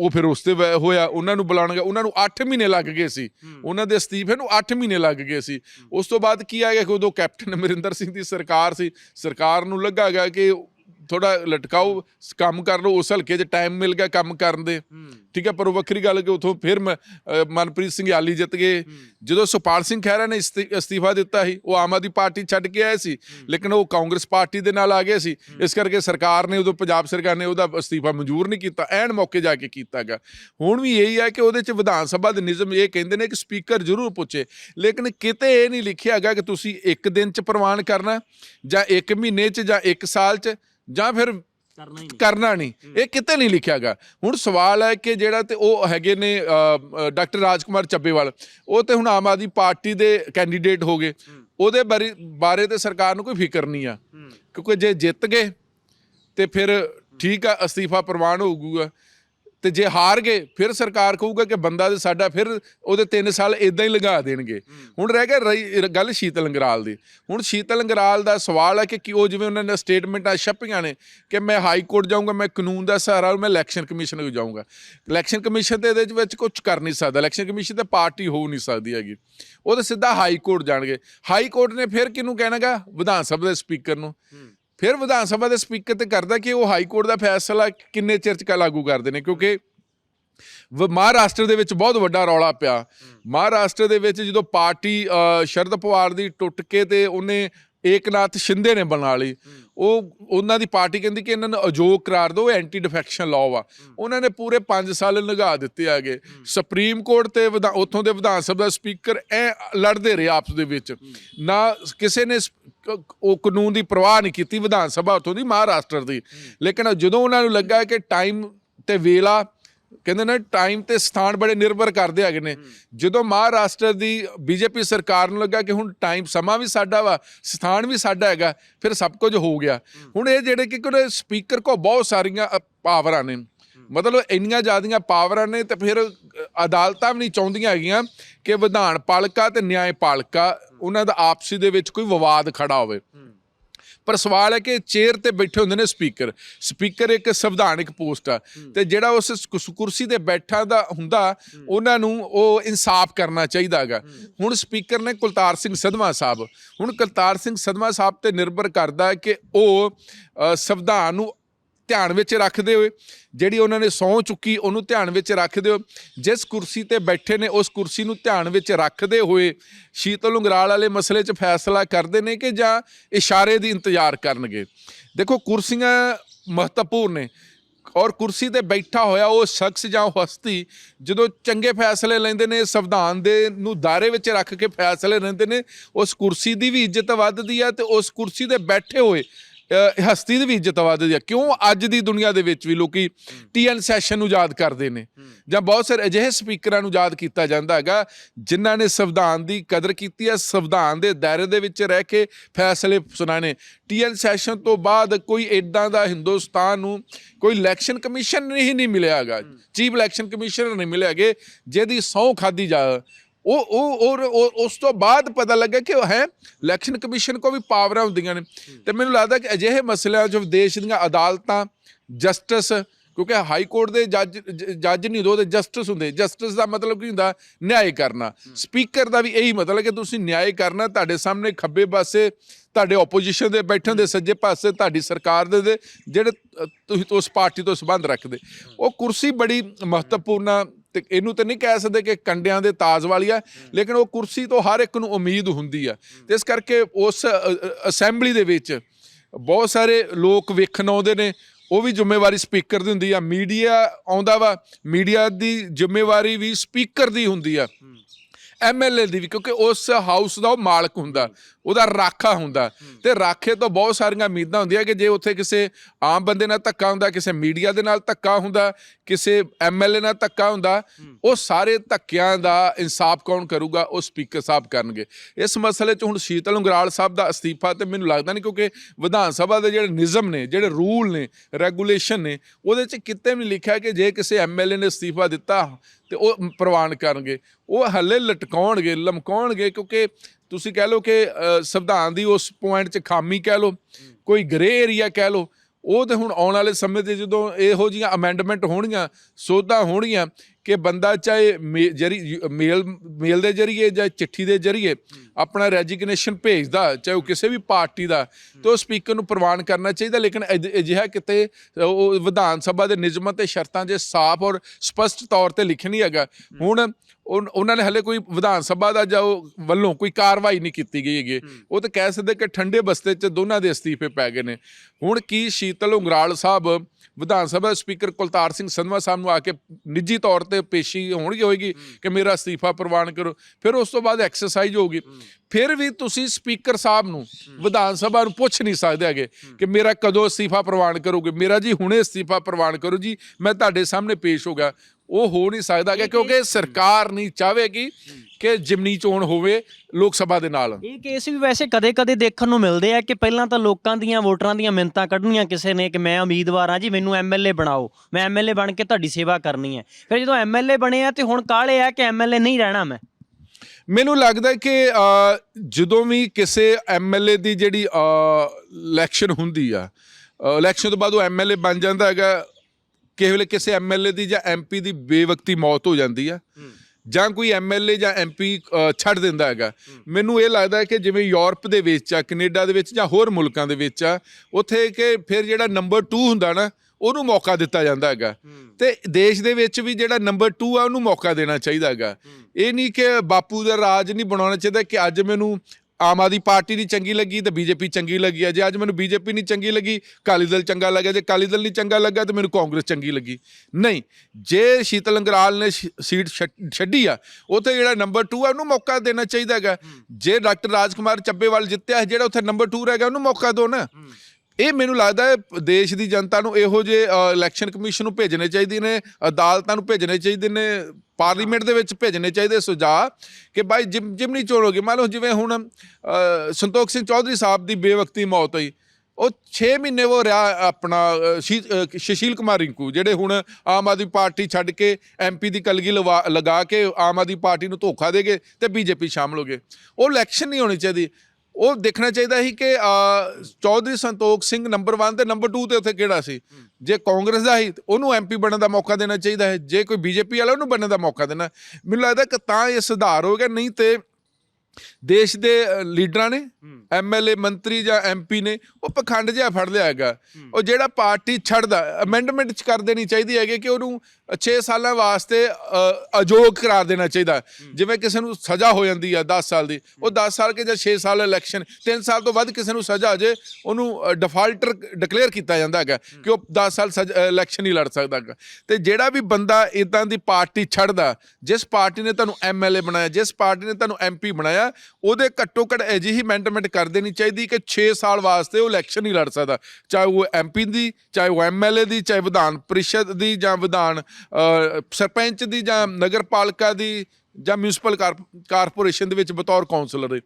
[SPEAKER 2] ਉਹ ਫਿਰ ਉਸ ਤੇ ਹੋਇਆ ਉਹਨਾਂ ਨੂੰ ਬੁਲਾਉਣਗੇ ਉਹਨਾਂ ਨੂੰ 8 ਮਹੀਨੇ ਲੱਗ ਗਏ ਸੀ। ਉਹਨਾਂ ਦੇ ਅਸਤੀਫੇ ਨੂੰ 8 ਮਹੀਨੇ ਲੱਗ ਗਏ ਸੀ। ਉਸ ਤੋਂ ਬਾਅਦ ਕੀ ਆ ਗਿਆ ਕਿ ਉਦੋਂ ਕੈਪਟਨ ਅਮਰਿੰਦਰ ਸਿੰਘ ਦੀ ਸਰਕਾਰ ਸੀ ਸਰਕਾਰ ਨੂੰ ਲੱਗਾ ਗਿਆ ਕਿ ਥੋੜਾ ਲਟਕਾਓ ਕੰਮ ਕਰ ਲਓ ਉਸ ਹਲਕੇ 'ਚ ਟਾਈਮ ਮਿਲ ਗਿਆ ਕੰਮ ਕਰਨ ਦੇ। ਠੀਕ ਹੈ ਪਰ ਉਹ ਵੱਖਰੀ ਗੱਲ ਕਿ ਉਥੋਂ ਫਿਰ ਮ- ਅ, ਮਨਪ੍ਰੀਤ ਸਿੰਘ ਯਾਲੀ ਜਿੱਤ ਗਏ। ਜਦੋਂ ਸੁਪਾਲ ਸਿੰਘ ਖਹਿਰਾ ਨੇ ਇਸਤੀ- ਅਸਤੀਫਾ ਦਿੱਤਾ ਸੀ ਉਹ ਆਮ ਆਦਮੀ ਪਾਰਟੀ ਛੱਡ ਕੇ ਆਏ ਸੀ। ਲੇਕਿਨ ਉਹ ਕਾਂਗਰਸ ਪਾਰਟੀ ਦੇ ਨਾਲ ਆ ਗਏ ਸੀ। ਇਸ ਕਰਕੇ ਸਰਕਾਰ ਨੇ ਉਦੋਂ ਪੰਜਾਬ ਸਰਕਾਰ ਨੇ ਉਹਦਾ ਅਸਤੀਫਾ ਮਨਜ਼ੂਰ ਨਹੀਂ ਕੀਤਾ ਐਨ ਮੌਕੇ ਜਾ ਕੇ ਕੀਤਾਗਾ ਹੁਣ ਵੀ ਇਹੀ ਹੈ ਕਿ ਉਹਦੇ 'ਚ ਵਿਧਾਨ ਸਭਾ ਦੇ ਨਿਯਮ ਇਹ ਕਹਿੰਦੇ ਨੇ ਕਿ ਸਪੀਕਰ ਜ਼ਰੂਰ ਪੁੱਛੇ। ਲੇਕਿਨ ਕਿਤੇ ਇਹ ਨਹੀਂ ਲਿਖਿਆ ਹੈਗਾ ਕਿ ਤੁਸੀਂ ਇੱਕ ਦਿਨ 'ਚ ਪ੍ਰਵਾਨ ਕਰਨਾ ਜਾਂ ਇੱਕ ਮਹੀਨੇ 'ਚ ਜਾਂ ਇੱਕ ਸਾਲ 'ਚ। ਜਾਂ ਫਿਰ
[SPEAKER 1] ਕਰਨਾ ਹੀ ਨਹੀਂ।
[SPEAKER 2] ਕਰਨਾ ਨਹੀਂ। ਇਹ ਕਿਤੇ ਨਹੀਂ ਲਿਖਿਆਗਾ। ਹੁਣ ਸਵਾਲ ਹੈ ਕਿ ਜਿਹੜਾ ਤੇ ਉਹ ਹੈਗੇ ਨੇ ਡਾਕਟਰ ਰਾਜਕੁਮਾਰ ਚੱਬੇਵਾਲ ਉਹ ਤੇ ਹੁਣ ਆਮ ਆਦਮੀ ਪਾਰਟੀ ਦੇ ਕੈਂਡੀਡੇਟ ਹੋ ਗਏ। ਉਹਦੇ ਬਾਰੇ ਬਾਰੇ ਤੇ ਸਰਕਾਰ ਨੂੰ ਕੋਈ ਫਿਕਰ ਨਹੀਂ ਆ। ਕਿਉਂਕਿ ਜੇ ਜਿੱਤ ਗਏ ਤੇ ਫਿਰ ਠੀਕ ਆ ਅਸਤੀਫਾ ਪ੍ਰਵਾਨ ਹੋਊਗਾ। ਤੇ ਜੇ ਹਾਰ ਗਏ, ਫਿਰ ਸਰਕਾਰ ਕਹੂਗਾ ਕਿ ਬੰਦਾ ਤੇ ਸਾਡਾ ਫਿਰ ਉਹਦੇ 3 ਸਾਲ ਇਦਾਂ ਹੀ ਲੰਘਾ ਦੇਣਗੇ। ਹੁਣ ਰਹਿ ਗਿਆ ਰਹੀ ਗੱਲ ਸ਼ੀਤਲ ਅੰਗਰਾਲ ਦੀ। ਹੁਣ ਸ਼ੀਤਲ ਅੰਗਰਾਲ ਦਾ ਸਵਾਲ ਹੈ ਕਿ ਕੀ ਉਹ ਜਿਵੇਂ ਉਹਨਾਂ ਨੇ ਸਟੇਟਮੈਂਟਾਂ ਛਪੀਆਂ ਨੇ ਕਿ ਮੈਂ ਹਾਈ ਕੋਰਟ ਜਾਊਂਗਾ, ਮੈਂ ਕਾਨੂੰਨ ਦਾ ਸਹਾਰਾ ਮੈਂ ਇਲੈਕਸ਼ਨ ਕਮਿਸ਼ਨ ਨੂੰ ਜਾਊਂਗਾ। ਇਲੈਕਸ਼ਨ ਕਮਿਸ਼ਨ ਤੇ ਇਹਦੇ ਵਿੱਚ ਕੁਝ ਕਰ ਨਹੀਂ ਸਕਦਾ। ਇਲੈਕਸ਼ਨ ਕਮਿਸ਼ਨ ਤੇ ਪਾਰਟੀ ਹੋ ਨਹੀਂ ਸਕਦੀ ਹੈਗੀ। ਉਹ ਤਾਂ ਸਿੱਧਾ ਹਾਈ ਕੋਰਟ ਜਾਣਗੇ। ਹਾਈ ਕੋਰਟ ਨੇ ਫਿਰ ਕਿਹਨੂੰ ਕਹਿਣਾਗਾ? ਵਿਧਾਨ ਸਭਾ ਦੇ ਸਪੀਕਰ ਨੂੰ। ਫਿਰ ਵਿਧਾਨ ਸਭਾ ਦੇ ਸਪੀਕਰ ਤੇ ਕਰਦਾ ਕਿ ਉਹ ਹਾਈ ਕੋਰਟ ਦਾ ਫੈਸਲਾ ਕਿੰਨੇ ਚਿਰ ਚ ਲਾਗੂ ਕਰਦੇ ਨੇ? ਕਿਉਂਕਿ ਮਹਾਰਾਸ਼ਟਰ ਦੇ ਵਿੱਚ ਬਹੁਤ ਵੱਡਾ ਰੌਲਾ ਪਿਆ। ਮਹਾਰਾਸ਼ਟਰ ਦੇ ਵਿੱਚ ਜਦੋਂ ਪਾਰਟੀ ਸ਼ਰਦ ਪਵਾਰ ਦੀ ਟੁੱਟ ਕੇ ਤੇ ਉਹਨੇ ਏਕਨਾਥ ਸ਼ਿੰਦੇ ਨੇ ਬਣਾ ਲਈ ਉਹ ਉਹਨਾਂ ਦੀ ਪਾਰਟੀ ਕਹਿੰਦੀ ਕਿ ਇਹਨਾਂ ਨੂੰ ਅਯੋਗ ਕਰਾਰ ਦਿਓ ਐਂਟੀ ਡਿਫੈਕਸ਼ਨ ਲਾਅ ਵਾ। ਉਹਨਾਂ ਨੇ ਪੂਰੇ 5 ਸਾਲ ਲਗਾ ਦਿੱਤੇ ਹੈਗੇ। ਸੁਪਰੀਮ ਕੋਰਟ ਤੇ ਉੱਥੋਂ ਦੇ ਵਿਧਾਨ ਸਭਾ ਸਪੀਕਰ ਐ ਲੜਦੇ ਰਹੇ ਆਪਸ ਦੇ ਵਿੱਚ। ਨਾ ਕਿਸੇ ਨੇ ਉਹ ਕਾਨੂੰਨ ਦੀ ਪਰਵਾਹ ਨਹੀਂ ਕੀਤੀ ਵਿਧਾਨ ਸਭਾ ਉੱਥੋਂ ਦੀ ਮਹਾਰਾਸ਼ਟਰ ਦੀ। ਲੇਕਿਨ ਜਦੋਂ ਉਹਨਾਂ ਨੂੰ ਲੱਗਾ ਕਿ ਟਾਈਮ ਤੇ ਵੇਲਾ ਕਹਿੰਦੇ ਨੇ ਟਾਈਮ ਤੇ ਸਥਾਨ ਬੜੇ ਨਿਰਭਰ ਕਰਦੇ ਹੈਗੇ ਨੇ। ਜਦੋਂ ਮਹਾਰਾਸ਼ਟਰ ਦੀ ਬੀਜੇਪੀ ਸਰਕਾਰ ਨੂੰ ਲੱਗਾ ਕਿ ਹੁਣ ਟਾਈਮ ਸਮਾਂ ਵੀ ਸਾਡਾ ਵਾ ਸਥਾਨ ਵੀ ਸਾਡਾ ਹੈਗਾ ਫਿਰ ਸਭ ਕੁਝ ਹੋ ਗਿਆ। ਹੁਣ ਇਹ ਜਿਹੜੇ ਕਿ ਕੋਈ ਸਪੀਕਰ ਕੋ ਬਹੁਤ ਸਾਰੀਆਂ ਪਾਵਰਾਂ ਨੇ। ਮਤਲਬ ਇੰਨੀਆਂ ਜ਼ਿਆਦੀਆਂ ਪਾਵਰਾਂ ਨੇ ਤੇ ਫਿਰ ਅਦਾਲਤਾਂ ਵੀ ਨਹੀਂ ਚਾਹੁੰਦੀਆਂ ਹੈਗੀਆਂ ਕਿ ਵਿਧਾਨ ਪਾਲਿਕਾ ਤੇ ਨਿਆਂ ਪਾਲਿਕਾ ਉਹਨਾਂ ਦਾ ਆਪਸੀ ਦੇ ਵਿੱਚ ਕੋਈ ਵਿਵਾਦ ਖੜਾ ਹੋਵੇ। ਪਰ ਸਵਾਲ ਹੈ ਕਿ ਚੇਅਰ ਤੇ ਬੈਠੇ ਹੁੰਦੇ ਨੇ ਸਪੀਕਰ। ਸਪੀਕਰ ਇੱਕ ਸੰਵਿਧਾਨਿਕ ਪੋਸਟ ਆ। ਤੇ ਜਿਹੜਾ ਉਸ ਕੁਰਸੀ ਤੇ ਬੈਠਾ ਦਾ ਹੁੰਦਾ ਉਹਨਾਂ ਨੂੰ ਉਹ ਇਨਸਾਫ ਕਰਨਾ ਚਾਹੀਦਾ ਹੈਗਾ। ਹੁਣ ਸਪੀਕਰ ਨੇ ਕੁਲਤਾਰ ਸਿੰਘ ਸਧਵਾ ਸਾਹਿਬ। ਹੁਣ ਕੁਲਤਾਰ ਸਿੰਘ ਸਧਵਾ ਸਾਹਿਬ ਤੇ ਨਿਰਭਰ ਕਰਦਾ ਕਿ ਉਹ ਸੰਵਿਧਾਨ ਨੂੰ ਧਿਆਨ ਵਿੱਚ ਰੱਖਦੇ ਹੋਏ, ਜਿਹੜੀ ਉਹਨਾਂ ਨੇ ਸਹੁੰ ਚੁੱਕੀ ਉਹਨੂੰ ਧਿਆਨ ਵਿੱਚ ਰੱਖਦੇ ਹੋ ਜਿਸ ਕੁਰਸੀ ਤੇ ਬੈਠੇ ਨੇ ਉਸ ਕੁਰਸੀ ਨੂੰ ਧਿਆਨ ਵਿੱਚ ਰੱਖਦੇ ਹੋਏ ਸ਼ੀਤਲ ਉਂਗਰਾਲ ਵਾਲੇ ਮਸਲੇ 'ਚ ਫੈਸਲਾ ਕਰਦੇ ਨੇ ਕਿ ਜਾਂ ਇਸ਼ਾਰੇ ਦੀ ਇੰਤਜ਼ਾਰ ਕਰਨਗੇ। ਦੇਖੋ, ਕੁਰਸੀਆਂ ਮਹੱਤਵਪੂਰਨ ਨੇ ਔਰ ਕੁਰਸੀ ਤੇ ਬੈਠਾ ਹੋਇਆ ਉਹ ਸ਼ਖਸ ਜਾਂ ਉਹ ਹਸਤੀ ਜਦੋਂ ਚੰਗੇ ਫੈਸਲੇ ਲੈਂਦੇ ਨੇ, ਸੰਵਿਧਾਨ ਦੇ ਨੂੰ ਦਾਇਰੇ ਵਿੱਚ ਰੱਖ ਕੇ ਫੈਸਲੇ ਲੈਂਦੇ ਨੇ, ਉਸ ਕੁਰਸੀ ਦੀ ਵੀ ਇੱਜ਼ਤ ਵੱਧਦੀ ਹੈ ਤੇ ਉਸ ਕੁਰਸੀ ਤੇ ਬੈਠੇ ਹੋਏ ਹਸਤੀ ਦੀ ਵੀ ਇੱਜ਼ਤ ਵੱਧਦੀ ਆ। ਕਿਉਂ? ਅੱਜ ਦੀ ਦੁਨੀਆ ਦੇ ਵਿੱਚ ਵੀ ਲੋਕੀ ਟੀਐਨ ਸੈਸ਼ਨ ਨੂੰ ਯਾਦ ਕਰਦੇ ਨੇ। ਜਾਂ ਬਹੁਤ ਸਾਰੇ ਅਜਿਹੇ ਸਪੀਕਰਾਂ ਨੂੰ ਯਾਦ ਕੀਤਾ ਜਾਂਦਾ ਹੈਗਾ ਜਿਨ੍ਹਾਂ ਨੇ ਸੰਵਿਧਾਨ ਦੀ ਕਦਰ ਕੀਤੀ ਹੈ ਸੰਵਿਧਾਨ ਦੇ ਦਾਇਰੇ ਦੇ ਵਿੱਚ ਰਹਿ ਕੇ ਫੈਸਲੇ ਸੁਣਾਣੇ ਟੀਐਨ ਸੈਸ਼ਨ ਤੋਂ ਬਾਅਦ ਕੋਈ ਇਦਾਂ ਦਾ ਹਿੰਦੁਸਤਾਨ ਨੂੰ ਕੋਈ ਇਲੈਕਸ਼ਨ ਕਮਿਸ਼ਨ ਨਹੀਂ ਨਹੀਂ ਮਿਲਿਆ ਹੈਗਾ। ਚੀਫ ਇਲੈਕਸ਼ਨ ਕਮਿਸ਼ਨਰ ਨਹੀਂ ਮਿਲੇ ਹੈਗੇ ਜਿਹਦੀ ਸਹੁੰ ਖਾਦੀ ਜਾ ਉਹ ਉਹ ਔਰ ਉਹ- ਉਸ ਤੋਂ ਬਾਅਦ ਪਤਾ ਲੱਗਾ ਕਿ ਉਹ ਹੈ ਇਲੈਕਸ਼ਨ ਕਮਿਸ਼ਨ ਕੋ ਵੀ ਪਾਵਰਾਂ ਹੁੰਦੀਆਂ ਨੇ। ਤੇ ਮੈਨੂੰ ਲੱਗਦਾ ਕਿ ਅਜਿਹੇ ਮਸਲਿਆਂ 'ਚ ਦੇਸ਼ ਦੀਆਂ ਅਦਾਲਤਾਂ ਜਸਟਿਸ ਕਿਉਂਕਿ ਹਾਈ ਕੋਰਟ ਦੇ ਜੱਜ ਜ- ਜੱਜ ਨਹੀਂ ਦੋ ਦੇ ਜਸਟਿਸ ਹੁੰਦੇ। ਜਸਟਿਸ ਦਾ ਮਤਲਬ ਕੀ ਹੁੰਦਾ? ਨਿਆਂ ਕਰਨਾ। ਸਪੀਕਰ ਦਾ ਵੀ ਇਹੀ ਮਤਲਬ ਹੈ ਕਿ ਤੁਸੀਂ ਨਿਆਂ ਕਰਨਾ, ਤੁਹਾਡੇ ਸਾਹਮਣੇ ਖੱਬੇ ਪਾਸੇ, ਤੁਹਾਡੇ ਆਪੋਜੀਸ਼ਨ ਦੇ ਬੈਠਣ ਦੇ ਸੱਜੇ ਪਾਸੇ ਤੁਹਾਡੀ ਸਰਕਾਰ ਦੇ ਜਿਹੜੇ ਤੁਸੀਂ ਉਸ ਪਾਰਟੀ ਤੋਂ ਸੰਬੰਧ ਰੱਖਦੇ। ਉਹ ਕੁਰਸੀ ਬੜੀ ਮਹੱਤਵਪੂਰਨ ਤੇ ਇਹਨੂੰ ਤੇ ਨਹੀਂ ਕਹਿ ਸਕਦੇ ਕਿ ਕੰਡਿਆਂ ਦੇ ਤਾਜ ਵਾਲੀ ਆ ਲੇਕਿਨ ਉਹ ਕੁਰਸੀ ਤੋਂ ਹਰ ਇੱਕ ਨੂੰ ਉਮੀਦ ਹੁੰਦੀ ਆ। ਤੇ ਇਸ ਕਰਕੇ ਉਸ ਅਸੈਂਬਲੀ ਦੇ ਵਿੱਚ ਬਹੁਤ ਸਾਰੇ ਲੋਕ ਵੇਖਣ ਆਉਂਦੇ ਨੇ ਉਹ ਵੀ ਜ਼ਿੰਮੇਵਾਰੀ ਸਪੀਕਰ ਦੀ ਹੁੰਦੀ ਆ ਮੀਡੀਆ ਆਉਂਦਾ ਵਾ ਮੀਡੀਆ ਦੀ ਜ਼ਿੰਮੇਵਾਰੀ ਵੀ ਸਪੀਕਰ ਦੀ ਹੁੰਦੀ ਆ। ਐਮਐਲਏ ਦੀ ਵੀ ਕਿਉਂਕਿ ਉਸ ਹਾਊਸ ਦਾ ਉਹ ਮਾਲਕ ਹੁੰਦਾ ਉਹਦਾ ਰਾਖਾ ਹੁੰਦਾ। ਤੇ ਰਾਖੇ ਤੋਂ ਬਹੁਤ ਸਾਰੀਆਂ ਉਮੀਦਾਂ ਹੁੰਦੀਆਂ ਕਿ ਜੇ ਉੱਥੇ ਕਿਸੇ ਆਮ ਬੰਦੇ ਨਾਲ ਧੱਕਾ ਹੁੰਦਾ ਕਿਸੇ ਮੀਡੀਆ ਦੇ ਨਾਲ ਧੱਕਾ ਹੁੰਦਾ ਕਿਸੇ ਐਮਐਲਏ ਨਾਲ ਧੱਕਾ ਹੁੰਦਾ ਉਹ ਸਾਰੇ ਧੱਕਿਆਂ ਦਾ ਇਨਸਾਫ ਕੌਣ ਕਰੂਗਾ? ਉਹ ਸਪੀਕਰ ਸਾਹਿਬ ਕਰਨਗੇ। ਇਸ ਮਸਲੇ 'ਚ ਹੁਣ ਸ਼ੀਤਲ ਉਂਗਰਾਲ ਸਾਹਿਬ ਦਾ ਅਸਤੀਫਾ ਤੇ ਮੈਨੂੰ ਲੱਗਦਾ ਨਹੀਂ ਕਿਉਂਕਿ ਵਿਧਾਨ ਸਭਾ ਦੇ ਜਿਹੜੇ ਨਿਯਮ ਨੇ ਜਿਹੜੇ ਰੂਲ ਨੇ ਰੈਗੂਲੇਸ਼ਨ ਨੇ ਉਹਦੇ 'ਚ ਕਿਤੇ ਵੀ ਲਿਖਿਆ ਕਿ ਜੇ ਕਿਸੇ ਐਮਐਲਏ ਨੇ ਅਸਤੀਫਾ ਦਿੱਤਾ ਤੇ ਉਹ ਪ੍ਰਵਾਨ ਕਰਨਗੇ। ਉਹ ਹੱਲੇ ਲਟਕਾਉਣਗੇ, ਲਮਕਾਉਣਗੇ ਕਿਉਂਕਿ ਤੁਸੀਂ ਕਹਿ ਲਓ ਕਿ ਸੰਵਿਧਾਨ ਦੀ ਉਸ ਪੁਆਇੰਟ 'ਚ ਖਾਮੀ ਕਹਿ ਲਓ, ਕੋਈ ਗ੍ਰੇ ਏਰੀਆ ਕਹਿ ਲਓ, ਉਹ ਤੇ ਹੁਣ ਆਉਣ ਵਾਲੇ ਸਮੇਂ ਤੇ ਜਦੋਂ ਇਹੋ ਜੀਆਂ ਅਮੈਂਡਮੈਂਟ ਹੋਣਗੀਆਂ, ਸੋਧਾਂ ਹੋਣਗੀਆਂ ਕਿ ਬੰਦਾ ਚਾਹੇ ਮੇਲ ਮੇਲ ਦੇ ਜਰੀਏ ਜਾਂ ਚਿੱਠੀ ਦੇ ਜਰੀਏ ਆਪਣਾ ਰੈਜੀਗਨੇਸ਼ਨ ਭੇਜਦਾ ਚਾਹੇ ਉਹ ਕਿਸੇ ਵੀ ਪਾਰਟੀ ਦਾ ਤੇ ਉਹ ਸਪੀਕਰ ਨੂੰ ਪ੍ਰਵਾਨ ਕਰਨਾ ਚਾਹੀਦਾ ਲੇਕਿਨ ਅਜ- ਅਜਿਹਾ ਕਿਤੇ ਉਹ ਵਿਧਾਨ ਸਭਾ ਦੇ ਨਿਯਮਾਂ ਤੇ ਸ਼ਰਤਾਂ ਜੇ ਸਾਫ਼ ਔਰ ਸਪਸ਼ਟ ਤੌਰ ਤੇ ਲਿਖ ਨਹੀਂ ਹੈਗਾ ਹੁਣ ਉਹਨਾਂ ਨੇ ਹਲੇ ਕੋਈ ਵਿਧਾਨ ਸਭਾ ਦਾ ਜਾਂ ਉਹ ਵੱਲੋਂ ਕੋਈ ਕਾਰਵਾਈ ਨਹੀਂ ਕੀਤੀ ਗਈ ਹੈਗੀ। ਉਹ ਤਾਂ ਕਹਿ ਸਕਦੇ ਕਿ ਠੰਡੇ ਬਸਤੇ 'ਚ ਦੋਨਾਂ ਦੇ ਅਸਤੀਫੇ ਪੈ ਗਏ ਨੇ। ਹੁਣ ਕੀ ਸ਼ੀਤਲ ਉਂਗਰਾਲ ਸਾਹਿਬ ਵਿਧਾਨ ਸਭਾ ਸਪੀਕਰ ਕੁਲਤਾਰ ਸਿੰਘ ਸੰਧਵਾ ਸਾਹਿਬ ਨੂੰ ਆ ਕੇ ਨਿੱਜੀ ਤੌਰ ਤੇ ਪੇਸ਼ੀ ਹੋਣਗੀ ਹੋਏਗੀ ਕਿ ਮੇਰਾ ਅਸਤੀਫਾ ਪ੍ਰਵਾਨ ਕਰੋ। ਫਿਰ ਉਸ ਤੋਂ ਬਾਅਦ ਐਕਸਰਸਾਈਜ਼ ਹੋਊਗੀ। ਫਿਰ ਵੀ ਤੁਸੀਂ ਸਪੀਕਰ ਸਾਹਿਬ ਨੂੰ ਵਿਧਾਨ ਸਭਾ ਨੂੰ ਪੁੱਛ ਨਹੀਂ ਸਕਦੇ ਹੈਗੇ ਕਿ ਮੇਰਾ ਕਦੋਂ ਅਸਤੀਫਾ ਪ੍ਰਵਾਨ ਕਰੋਗੇ। ਮੇਰਾ ਜੀ ਹੁਣੇ ਅਸਤੀਫਾ ਪ੍ਰਵਾਨ ਕਰੋ ਜੀ ਮੈਂ ਤੁਹਾਡੇ ਸਾਹਮਣੇ ਪੇਸ਼ ਹੋਗਾ ਉਹ ਹੋ ਨਹੀਂ ਸਕਦਾ ਗਾ ਕਿਉਂਕਿ ਸਰਕਾਰ ਨਹੀਂ ਚਾਹੇਗੀ ਕਿ ਜਿਮਨੀ ਚੋਣ ਹੋਵੇ ਲੋਕ ਸਭਾ ਦੇ ਨਾਲ।
[SPEAKER 1] ਇਹ ਕੇਸ ਵੀ ਵੈਸੇ ਕਦੇ-ਕਦੇ ਦੇਖਣ ਨੂੰ ਮਿਲਦੇ ਆ ਕਿ ਪਹਿਲਾਂ ਤਾਂ ਲੋਕਾਂ ਦੀਆਂ ਵੋਟਰਾਂ ਦੀਆਂ ਮਿੰਤਾਂ ਕੱਢਣੀਆਂ ਕਿਸੇ ਨੇ ਕਿ ਮੈਂ ਉਮੀਦਵਾਰ ਆ ਜੀ ਮੈਨੂੰ ਐਮਐਲਏ ਬਣਾਓ। ਮੈਂ ਐਮਐਲਏ ਬਣ ਕੇ ਤੁਹਾਡੀ ਸੇਵਾ ਕਰਨੀ ਹੈ। ਫਿਰ ਜਦੋਂ ਐਮਐਲਏ ਬਣੇ ਆ ਤੇ ਹੁਣ ਕਾਲੇ ਆ ਕਿ ਐਮਐਲਏ ਨਹੀਂ ਰਹਿਣਾ ਮੈਂ?
[SPEAKER 2] ਮੈਨੂੰ ਲੱਗਦਾ ਹੈ ਕਿ ਜਦੋਂ ਵੀ ਕਿਸੇ ਐਮਐਲਏ ਦੀ ਜਿਹੜੀ ਇਲੈਕਸ਼ਨ ਹੁੰਦੀ ਆ ਇਲੈਕਸ਼ਨ ਤੋਂ ਬਾਅਦ ਉਹ ਐਮਐਲਏ ਬਣ ਜਾਂਦਾ ਹੈਗਾ। ਕਿਸੇ ਵੇਲੇ ਕਿਸੇ ਐਮਐਲਏ ਦੀ ਜਾਂ ਐਮਪੀ ਦੀ ਬੇਵਕਤੀ ਮੌਤ ਹੋ ਜਾਂਦੀ ਆ। ਜਾਂ ਕੋਈ ਐਮਐਲਏ ਜਾਂ ਐਮਪੀ ਛੱਡ ਦਿੰਦਾ ਹੈਗਾ। ਮੈਨੂੰ ਇਹ ਲੱਗਦਾ ਹੈ ਕਿ ਜਿਵੇਂ ਯੂਰਪ ਦੇ ਵਿੱਚ ਆ ਕੈਨੇਡਾ ਦੇ ਵਿੱਚ ਜਾਂ ਹੋਰ ਮੁਲਕਾਂ ਦੇ ਵਿੱਚ ਆ ਉੱਥੇ ਕਿ ਫਿਰ ਜਿਹੜਾ ਨੰਬਰ 2 ਹੁੰਦਾ ਨਾ ਉਹਨੂੰ ਮੌਕਾ ਦਿੱਤਾ ਜਾਂਦਾ ਹੈਗਾ। ਤੇ ਦੇਸ਼ ਦੇ ਵਿੱਚ ਵੀ ਜਿਹੜਾ ਨੰਬਰ 2 ਆ ਉਹਨੂੰ ਮੌਕਾ ਦੇਣਾ ਚਾਹੀਦਾ ਹੈਗਾ। ਇਹ ਨਹੀਂ ਕਿ ਬਾਪੂ ਦਾ ਰਾਜ ਨਹੀਂ ਬਣਾਉਣਾ ਚਾਹੀਦਾ ਕਿ ਅੱਜ ਮੈਨੂੰ ਆਮ ਆਦਮੀ ਪਾਰਟੀ ਨਹੀਂ ਚੰਗੀ ਲੱਗੀ ਤੇ ਬੀਜੇਪੀ ਚੰਗੀ ਲੱਗੀ ਹੈ। ਜੇ ਅੱਜ ਮੈਨੂੰ ਬੀਜੇਪੀ ਨਹੀਂ ਚੰਗੀ ਲੱਗੀ ਕਾਲੀ ਦਲ ਚੰਗਾ ਲੱਗਿਆ। ਜੇ ਕਾਲੀ ਦਲ ਨਹੀਂ ਚੰਗਾ ਲੱਗਾ ਤੇ ਮੈਨੂੰ ਕਾਂਗਰਸ ਚੰਗੀ ਲੱਗੀ। ਨਹੀਂ ਜੇ ਸ਼ੀਤਲ ਅੰਗਰਾਲ ਨੇ ਸੀਟ ਛੱਡ- ਛੱਡੀ ਆ ਉੱਥੇ ਜਿਹੜਾ ਨੰਬਰ 2 ਆ ਉਹਨੂੰ ਮੌਕਾ ਦੇਣਾ ਚਾਹੀਦਾ ਹੈਗਾ। ਜੇ ਡਾਕਟਰ ਰਾਜਕੁਮਾਰ ਚੱਬੇਵਾਲ ਜਿੱਤਿਆ ਜਿਹੜਾ ਉੱਥੇ ਨੰਬਰ 2 ਰਹਿ ਗਿਆ ਉਹਨੂੰ ਮੌਕਾ ਦਿਓ ਨਾ। ਇਹ ਮੈਨੂੰ ਲੱਗਦਾ ਹੈ ਦੇਸ਼ ਦੀ ਜਨਤਾ ਨੂੰ ਇਹੋ ਜਿਹੇ ਇਲੈਕਸ਼ਨ ਕਮਿਸ਼ਨ ਨੂੰ ਭੇਜਣੇ ਚਾਹੀਦੇ ਨੇ ਅਦਾਲਤਾਂ ਨੂੰ ਭੇਜਣੇ ਚਾਹੀਦੇ ਨੇ ਪਾਰਲੀਮੈਂਟ ਦੇ ਵਿੱਚ ਭੇਜਣੇ ਚਾਹੀਦੇ ਸੁਝਾਅ ਕਿ ਭਾਈ ਜਿਮ ਜਿਮਨੀ ਚੋਣ ਹੋ ਗਈ ਮੰਨ ਲਓ ਜਿਵੇਂ ਹੁਣ ਸੰਤੋਖ ਸਿੰਘ ਚੌਧਰੀ ਸਾਹਿਬ ਦੀ ਬੇਵਕਤੀ ਮੌਤ ਹੋਈ। ਉਹ 6 ਮਹੀਨੇ ਉਹ ਰਿਹਾ ਆਪਣਾ ਅ, ਸੁਸ਼ੀਲ ਕੁਮਾਰ ਰਿੰਕੂ ਜਿਹੜੇ ਹੁਣ ਆਮ ਆਦਮੀ ਪਾਰਟੀ ਛੱਡ ਕੇ ਐਮਪੀ ਦੀ ਕਲਗੀ ਲਵਾ- ਲਗਾ ਕੇ ਆਮ ਆਦਮੀ ਪਾਰਟੀ ਨੂੰ ਧੋਖਾ ਦੇ ਗਏ ਤੇ ਬੀਜੇਪੀ ਸ਼ਾਮਲ ਹੋ ਗਏ। ਉਹ ਇਲੈਕਸ਼ਨ ਨਹੀਂ ਹੋਣੀ ਚਾਹੀਦੀ। ਉਹ ਦੇਖਣਾ ਚਾਹੀਦਾ ਸੀ ਕਿ ਚੌਧਰੀ ਸੰਤੋਖ ਸਿੰਘ ਨੰਬਰ 1 ਤੇ ਨੰਬਰ 2 ਤੇ ਉੱਥੇ ਕਿਹੜਾ ਸੀ? ਜੇ ਕਾਂਗਰਸ ਦਾ ਤੇ ਉਹਨੂੰ ਐਮਪੀ ਬਣਨ ਦਾ ਮੌਕਾ ਦੇਣਾ ਚਾਹੀਦਾ ਹੈ। ਜੇ ਕੋਈ ਬੀਜੇਪੀ ਵਾਲਾ ਉਹਨੂੰ ਬਣਨ ਦਾ ਮੌਕਾ ਦੇਣਾ। ਮੈਨੂੰ ਲੱਗਦਾ ਕਿ ਤਾਂ ਇਹ ਸੁਧਾਰ ਹੋ ਗਿਆ ਨਹੀਂ ਤੇ ਦੇਸ਼ ਦੇ ਲੀਡਰਾਂ ਨੇ ਐਮਐਲਏ ਮੰਤਰੀ ਜਾਂ ਐਮਪੀ ਨੇ ਉਹ ਪਖੰਡ ਜਿਹਾ ਫੜ ਲਿਆ ਹੈਗਾ। ਉਹ ਜਿਹੜਾ ਪਾਰਟੀ ਛੱਡਦਾ ਅਮੈਂਡਮੈਂਟ ਚ ਕਰ ਦੇਣੀ ਚਾਹੀਦੀ ਹੈਗੀ ਕਿ ਉਹਨੂੰ 6 ਸਾਲਾਂ ਵਾਸਤੇ ਅਯੋਗ ਕਰਾਰ ਦੇਣਾ ਚਾਹੀਦਾ। ਜਿਵੇਂ ਕਿਸੇ ਨੂੰ ਸਜ਼ਾ ਹੋ ਜਾਂਦੀ ਆ 10 ਸਾਲ ਦੀ ਉਹ 10 ਸਾਲ ਕੇ ਜਾਂ 6 ਸਾਲ ਇਲੈਕਸ਼ਨ 3 ਸਾਲ ਤੋਂ ਵੱਧ ਕਿਸੇ ਨੂੰ ਸਜ਼ਾ ਹੋ ਜੇ ਉਹਨੂੰ ਡਿਫਾਲਟਰ ਡਿਕਲੇਅਰ ਕੀਤਾ ਜਾਂਦਾ ਹੈਗਾ ਕਿ ਉਹ 10 ਸਾਲ ਇਲੈਕਸ਼ਨ ਨਹੀਂ ਲੜ ਸਕਦਾ ਹੈਗਾ। ਤੇ ਜਿਹੜਾ ਵੀ ਬੰਦਾ ਇਦਾਂ ਦੀ ਪਾਰਟੀ ਛੱਡਦਾ ਜਿਸ ਪਾਰਟੀ ਨੇ ਤੁਹਾਨੂੰ ਐਮਐਲਏ ਬਣਾਇਆ ਜਿਸ ਪਾਰਟੀ ਨੇ ਤੁਹਾਨੂੰ ਐਮਪੀ ਬਣਾਇਆ ਉਹਦੇ ਘੱਟੋ ਘੱਟ ਅਜਿਹੀ ਅਮੈਂਡਮੈਂਟ ਕਰ ਦੇਣੀ ਚਾਹੀਦੀ ਕਿ 6 ਸਾਲ ਵਾਸਤੇ ਉਹ ਇਲੈਕਸ਼ਨ ਨਹੀਂ ਲੜ ਸਕਦਾ। ਚਾਹੇ ਉਹ ਐਮਪੀ ਦੀ ਚਾਹੇ ਉਹ ਐਮਐਲਏ ਦੀ ਚਾਹੇ ਵਿਧਾਨ ਪ੍ਰੀਸ਼ਦ ਦੀ ਜਾਂ ਵਿਧਾਨ ਸਰਪੰਚ ਦੀ ਜਾਂ ਨਗਰਪਾਲਿਕਾ ਦੀ ਜਾਂ ਮਿਊਨਿਸਪਲ ਕਾਰਪੋਰੇਸ਼ਨ ਦੇ ਵਿੱਚ ਬਤੌਰ ਕਾਉਂਸਲਰ ਦੇ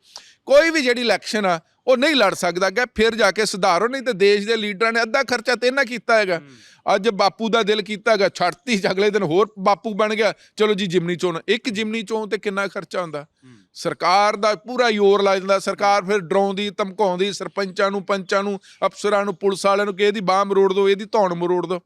[SPEAKER 2] ਕੋਈ ਵੀ ਜਿਹੜੀ ਇਲੈਕਸ਼ਨ ਆ ਉਹ ਨਹੀਂ ਲੜ ਸਕਦਾ ਗਾ ਫਿਰ ਜਾ ਕੇ ਸੁਧਾਰੋ ਨਹੀਂ ਤੇ ਦੇਸ਼ ਦੇ ਲੀਡਰਾਂ ਨੇ ਅੱਧਾ ਖਰਚਾ ਤੇ ਇਹਨਾਂ ਕੀਤਾ ਹੈਗਾ। ਅੱਜ ਬਾਪੂ ਦਾ ਦਿਲ ਕੀਤਾ ਹੈਗਾ ਛੱਡਤੀ ਅਗਲੇ ਦਿਨ ਹੋਰ ਬਾਪੂ ਬਣ ਗਿਆ ਚਲੋ ਜੀ ਜਿਮਨੀ ਚੋਣ ਇੱਕ ਜਿਮਨੀ ਚੋਣ ਤੇ ਕਿੰਨਾ ਖਰਚਾ ਹੁੰਦਾ? ਸਰਕਾਰ ਦਾ ਪੂਰਾ ਜ਼ੋਰ ਲਾ ਦਿੰਦਾ ਸਰਕਾਰ ਫਿਰ ਡਰਾਉਂਦੀ ਧਮਕਾਉਂਦੀ ਸਰਪੰਚਾਂ ਨੂੰ ਪੰਚਾਂ ਨੂੰ ਅਫਸਰਾਂ ਨੂੰ ਪੁਲਿਸ ਵਾਲਿਆਂ ਨੂੰ ਕਿ ਇਹਦੀ ਬਾਹ ਮਰੋੜ ਦਿਓ ਇਹਦੀ ਧੌਣ ਮਰੋੜ ਦਿਓ।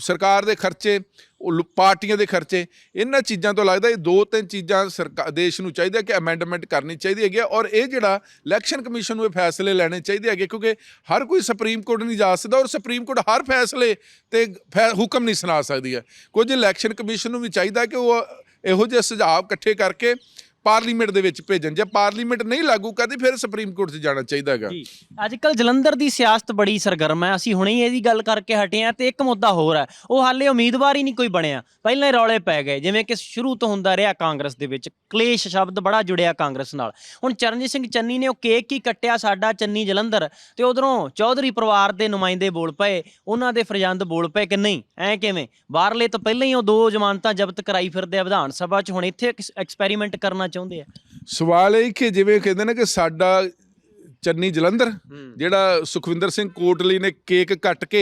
[SPEAKER 2] ਸਰਕਾਰ ਦੇ ਖਰਚੇ, ਉਹ ਪਾਰਟੀਆਂ ਦੇ ਖਰਚੇ, ਇਹਨਾਂ ਚੀਜ਼ਾਂ ਤੋਂ ਲੱਗਦਾ ਇਹ ਦੋ ਤਿੰਨ ਚੀਜ਼ਾਂ ਸਰਕਾਰ ਦੇਸ਼ ਨੂੰ ਚਾਹੀਦਾ ਕਿ ਅਮੈਂਡਮੈਂਟ ਕਰਨੀ ਚਾਹੀਦੀ ਹੈਗੀ ਆ ਔਰ ਇਹ ਜਿਹੜਾ ਇਲੈਕਸ਼ਨ ਕਮਿਸ਼ਨ ਨੂੰ ਇਹ ਫੈਸਲੇ ਲੈਣੇ ਚਾਹੀਦੇ ਹੈਗੇ ਕਿਉਂਕਿ ਹਰ ਕੋਈ ਸੁਪਰੀਮ ਕੋਰਟ ਨਹੀਂ ਜਾ ਸਕਦਾ ਔਰ ਸੁਪਰੀਮ ਕੋਰਟ ਹਰ ਫੈਸਲੇ ਤੇ ਫੈ- ਹੁਕਮ ਨਹੀਂ ਸੁਣਾ ਸਕਦੀ ਹੈ। ਕੁਝ ਇਲੈਕਸ਼ਨ ਕਮਿਸ਼ਨ ਨੂੰ ਵੀ ਚਾਹੀਦਾ ਕਿ ਉਹ ਇਹੋ ਜਿਹੇ ਸੁਝਾਅ ਇਕੱਠੇ ਕਰਕੇ ਪਾਰਲੀਮੈਂਟ ਦੇ ਵਿੱਚ ਭੇਜਣ। ਜੇ ਪਾਰਲੀਮੈਂਟ ਨਹੀਂ ਲਾਗੂ ਕਰਦੀ, ਫਿਰ ਸੁਪਰੀਮ ਕੋਰਟ 'ਚ ਜਾਣਾ ਚਾਹੀਦਾ ਹੈਗਾ।
[SPEAKER 1] ਜੀ। ਅੱਜ ਕੱਲ ਜਲੰਧਰ ਦੀ ਸਿਆਸਤ ਬੜੀ ਸਰਗਰਮ ਹੈ। ਅਸੀਂ ਹੁਣੇ ਹੀ ਇਹਦੀ ਗੱਲ ਕਰਕੇ ਹਟੇ ਆ ਤੇ ਇੱਕ ਮੁੱਦਾ ਹੋਰ ਹੈ। ਉਹ ਹਾਲੇ ਉਮੀਦਵਾਰ ਹੀ ਨਹੀਂ ਕੋਈ ਬਣਿਆ। ਪਹਿਲਾਂ ਹੀ ਰੌਲੇ ਪੈ ਗਏ। ਜਿਵੇਂ ਕਿ ਸ਼ੁਰੂ ਤੋਂ ਹੁੰਦਾ ਰਿਹਾ ਕਾਂਗਰਸ ਦੇ ਵਿੱਚ। ਕਲੇਸ਼ ਸ਼ਬਦ ਬੜਾ ਜੁੜਿਆ ਕਾਂਗਰਸ ਨਾਲ। ਹੁਣ ਚਰਨਜੀਤ ਸਿੰਘ ਚੰਨੀ ਨੇ ਉਹ ਕੇਕ ਹੀ ਕੱਟਿਆ ਸਾਡਾ ਚੰਨੀ ਜਲੰਧਰ ਤੇ ਉਧਰੋਂ ਚੌਧਰੀ ਪਰਿਵਾਰ ਦੇ ਨੁਮਾਇੰਦੇ ਬੋਲ ਪਏ। ਉਹਨਾਂ ਦੇ ਫਰਜ਼ੰਦ ਬੋਲ ਪਏ ਕਿ ਨਹੀਂ, ਐ ਕਿਵੇਂ? ਬਾਹਰਲੇ ਤੋਂ ਪਹਿਲਾਂ ਹੀ ਉਹ ਦੋ ਜ਼ਮਾਨਤਾਂ ਜ਼ਬਤ ਕਰਾਈ ਫਿਰਦੇ ਆ ਵਿਧਾਨ ਸਭਾ 'ਚ। ਹੁਣ ਇੱਥੇ ਐਕਸਪੈਰੀਮੈਂਟ ਕਰਨਾ ਚਾਹੁੰਦੇ ਆ?
[SPEAKER 2] ਸਵਾਲ ਇਹ ਕਿ ਜਿਵੇਂ ਕਹਿੰਦੇ ਨੇ ਕਿ ਸਾਡਾ ਚੰਨੀ ਜਲੰਧਰ ਜਿਹੜਾ ਸੁਖਵਿੰਦਰ ਸਿੰਘ ਕੋਟਲੀ ਨੇ ਕੇਕ ਕੱਟ ਕੇ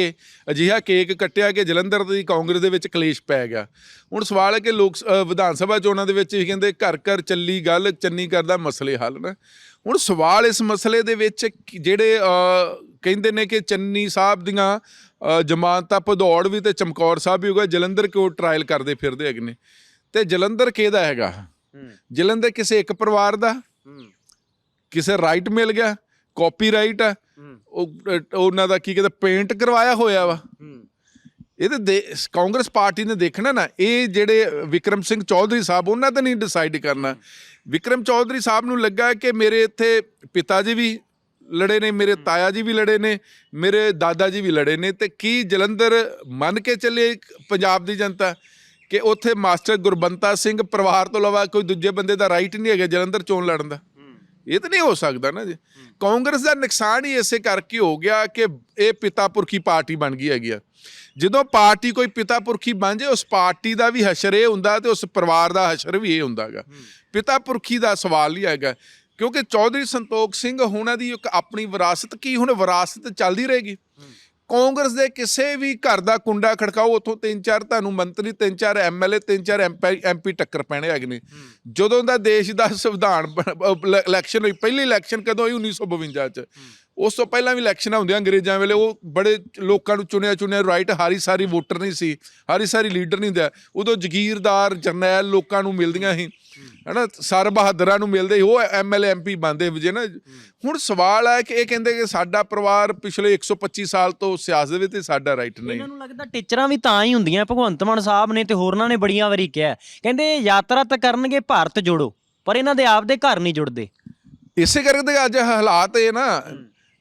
[SPEAKER 2] ਅਜਿਹਾ ਕੇਕ ਕੱਟਿਆ ਕਿ ਜਲੰਧਰ ਦੀ ਕਾਂਗਰਸ ਦੇ ਵਿੱਚ ਕਲੇਸ਼ ਪੈ ਗਿਆ। ਹੁਣ ਸਵਾਲ ਹੈ ਕਿ ਲੋਕ ਵਿਧਾਨ ਸਭਾ ਚੋਣਾਂ ਦੇ ਵਿੱਚ ਕਹਿੰਦੇ ਘਰ ਘਰ ਚੱਲੀ ਗੱਲ ਚੰਨੀ ਕਰਦਾ ਮਸਲੇ ਹੱਲ ਨਾ। ਹੁਣ ਸਵਾਲ ਇਸ ਮਸਲੇ ਦੇ ਵਿੱਚ ਜਿਹੜੇ ਕਹਿੰਦੇ ਨੇ ਕਿ ਚੰਨੀ ਸਾਹਿਬ ਦੀਆਂ ਜ਼ਮਾਨਤਾਂ ਭਦੌੜ ਵੀ ਤੇ ਚਮਕੌਰ ਸਾਹਿਬ ਵੀ ਹੋ ਗਏ ਜਲੰਧਰ ਕਿਉਂ ਟਰਾਇਲ ਕਰਦੇ ਫਿਰਦੇ ਹੈਗੇ ਨੇ? ਤੇ ਜਲੰਧਰ ਕਿਹਦਾ ਹੈਗਾ? ਜਲੰਧਰ ਕਿਸੇ ਇੱਕ ਪਰਿਵਾਰ ਦਾ ਕਿਸੇ ਰਾਈਟ ਮਿਲ ਗਿਆ ਕਾਪੀਰਾਈਟ ਆ ਉਹ ਉਹਨਾਂ ਦਾ ਕੀ ਕਹਿੰਦੇ ਪੇਂਟ ਕਰਵਾਇਆ ਹੋਇਆ ਵਾ। ਇਹ ਤੇ ਦੇ- ਕਾਂਗਰਸ ਪਾਰਟੀ ਨੇ ਦੇਖਣਾ ਨਾ ਇਹ ਜਿਹੜੇ ਵਿਕਰਮ ਸਿੰਘ ਚੌਧਰੀ ਸਾਹਿਬ ਉਹਨਾਂ ਤੇ ਨਹੀਂ ਡਿਸਾਈਡ ਕਰਨਾ। ਵਿਕਰਮ ਚੌਧਰੀ ਸਾਹਿਬ ਨੂੰ ਲੱਗਾ ਕਿ ਮੇਰੇ ਇੱਥੇ ਪਿਤਾ ਜੀ ਵੀ ਲੜੇ ਨੇ ਮੇਰੇ ਤਾਇਆ ਜੀ ਵੀ ਲੜੇ ਨੇ ਮੇਰੇ ਦਾਦਾ ਜੀ ਵੀ ਲੜੇ ਨੇ ਤੇ ਕੀ ਜਲੰਧਰ ਮੰਨ ਕੇ ਚੱਲੇ ਪੰਜਾਬ ਦੀ ਜਨਤਾ? ਕਿ ਉੱਥੇ ਮਾਸਟਰ ਗੁਰਬੰਤਾ ਸਿੰਘ ਪਰਿਵਾਰ ਤੋਂ ਇਲਾਵਾ ਕੋਈ ਦੂਜੇ ਬੰਦੇ ਦਾ ਰਾਈਟ ਨਹੀਂ ਹੈਗਾ ਜਲੰਧਰ ਚੋਣ ਲੜਨ ਦਾ। ਇਹ ਤਾਂ ਨਹੀਂ ਹੋ ਸਕਦਾ ਨਾ ਜੀ। ਕਾਂਗਰਸ ਦਾ ਨੁਕਸਾਨ ਹੀ ਇਸੇ ਕਰਕੇ ਹੋ ਗਿਆ ਕਿ ਇਹ ਪਿਤਾ ਪੁਰਖੀ ਪਾਰਟੀ ਬਣ ਗਈ ਹੈਗੀ ਆ। ਜਦੋਂ ਪਾਰਟੀ ਕੋਈ ਪਿਤਾ ਪੁਰਖੀ ਬਣ ਜੇ ਉਸ ਪਾਰਟੀ ਦਾ ਵੀ ਹਸ਼ਰ ਇਹ ਹੁੰਦਾ ਤੇ ਉਸ ਪਰਿਵਾਰ ਦਾ ਹਸ਼ਰ ਵੀ ਇਹ ਹੁੰਦਾਗਾ ਪਿਤਾ ਪੁਰਖੀ ਦਾ ਸਵਾਲ ਹੀ ਹੈਗਾ ਕਿਉਂਕਿ ਚੌਧਰੀ ਸੰਤੋਖ ਸਿੰਘ ਹੁਣਾਂ ਦੀ ਇੱਕ ਆਪਣੀ ਵਿਰਾਸਤ ਕੀ ਹੁਣ ਵਿਰਾਸਤ ਚੱਲਦੀ ਰਹੇਗੀ। ਕਾਂਗਰਸ ਦੇ ਕਿਸੇ ਵੀ ਘਰ ਦਾ ਕੁੰਡਾ ਖੜਕਾਓ ਉੱਥੋਂ ਤਿੰਨ ਚਾਰ ਤੁਹਾਨੂੰ ਮੰਤਰੀ ਤਿੰਨ ਚਾਰ ਐਮਐਲਏ ਤਿੰਨ ਚਾਰ ਐਮਪੀ ਟੱਕਰ ਪੈਣੇ ਹੈਗੇ ਨੇ। ਜਦੋਂ ਦਾ ਦੇਸ਼ ਦਾ ਸੰਵਿਧਾਨ ਇਲੈਕਸ਼ਨ ਹੋਈ ਪਹਿਲੀ ਇਲੈਕਸ਼ਨ ਕਦੋਂ ਹੋਈ? 1952 ਚ। ਉਸ ਤੋਂ ਪਹਿਲਾਂ ਵੀ ਇਲੈਕਸ਼ਨਾਂ ਹੁੰਦੀਆਂ ਅੰਗਰੇਜ਼ਾਂ ਵੇਲੇ ਉਹ ਬੜੇ ਲੋਕਾਂ ਨੂੰ ਚੁਣਿਆ ਚੁਣਿਆ ਰਾਈਟ ਹਾਰੀ ਸਾਰੀ ਵੋਟਰ ਨਹੀਂ ਸੀ ਹਾਰੀ ਸਾਰੀ ਲੀਡਰ ਨਹੀਂ ਹੁੰਦਾ ਉਦੋਂ ਜ਼ਗੀਰਦਾਰ ਜਰਨੈਲ ਲੋਕਾਂ ਨੂੰ ਮਿਲਦੀਆਂ ਸੀ ਹਨਾ ਸਰ ਬਹਾਦਰਾਂ ਨੂੰ ਮਿਲਦੇ ਉਹ ਐਮਐਲਏ ਐਮਪੀ ਬੰਦੇ ਵਜੇ ਨਾ। ਹੁਣ ਸਵਾਲ ਹੈ ਕਿ ਇਹ ਕਹਿੰਦੇ ਕਿ ਸਾਡਾ ਪਰਿਵਾਰ ਪਿਛਲੇ 125 ਸਾਲ ਤੋਂ ਸਿਆਸਤ ਵਿੱਚ ਸਾਡਾ ਰਾਈਟ ਨਹੀਂ।
[SPEAKER 1] ਇਹਨਾਂ ਨੂੰ ਲੱਗਦਾ ਟੀਚਰਾਂ ਵੀ ਤਾਂ ਹੀ ਹੁੰਦੀਆਂ ਭਗਵੰਤ ਮਾਨ ਸਾਹਿਬ ਨੇ ਤੇ ਹੋਰਨਾਂ ਨੇ ਬੜੀਆਂ ਵਾਰੀ ਕਿਹਾ। ਕਹਿੰਦੇ ਯਾਤਰਾ ਤਾਂ ਕਰਨਗੇ ਭਾਰਤ ਜੋੜੋ ਪਰ ਇਹਨਾਂ ਦੇ ਆਪਦੇ ਘਰ ਨਹੀਂ ਜੁੜਦੇ।
[SPEAKER 2] ਇਸੇ ਕਰਕੇ ਤੇ ਅੱਜ ਹਾਲਾਤ ਇਹ ਨਾ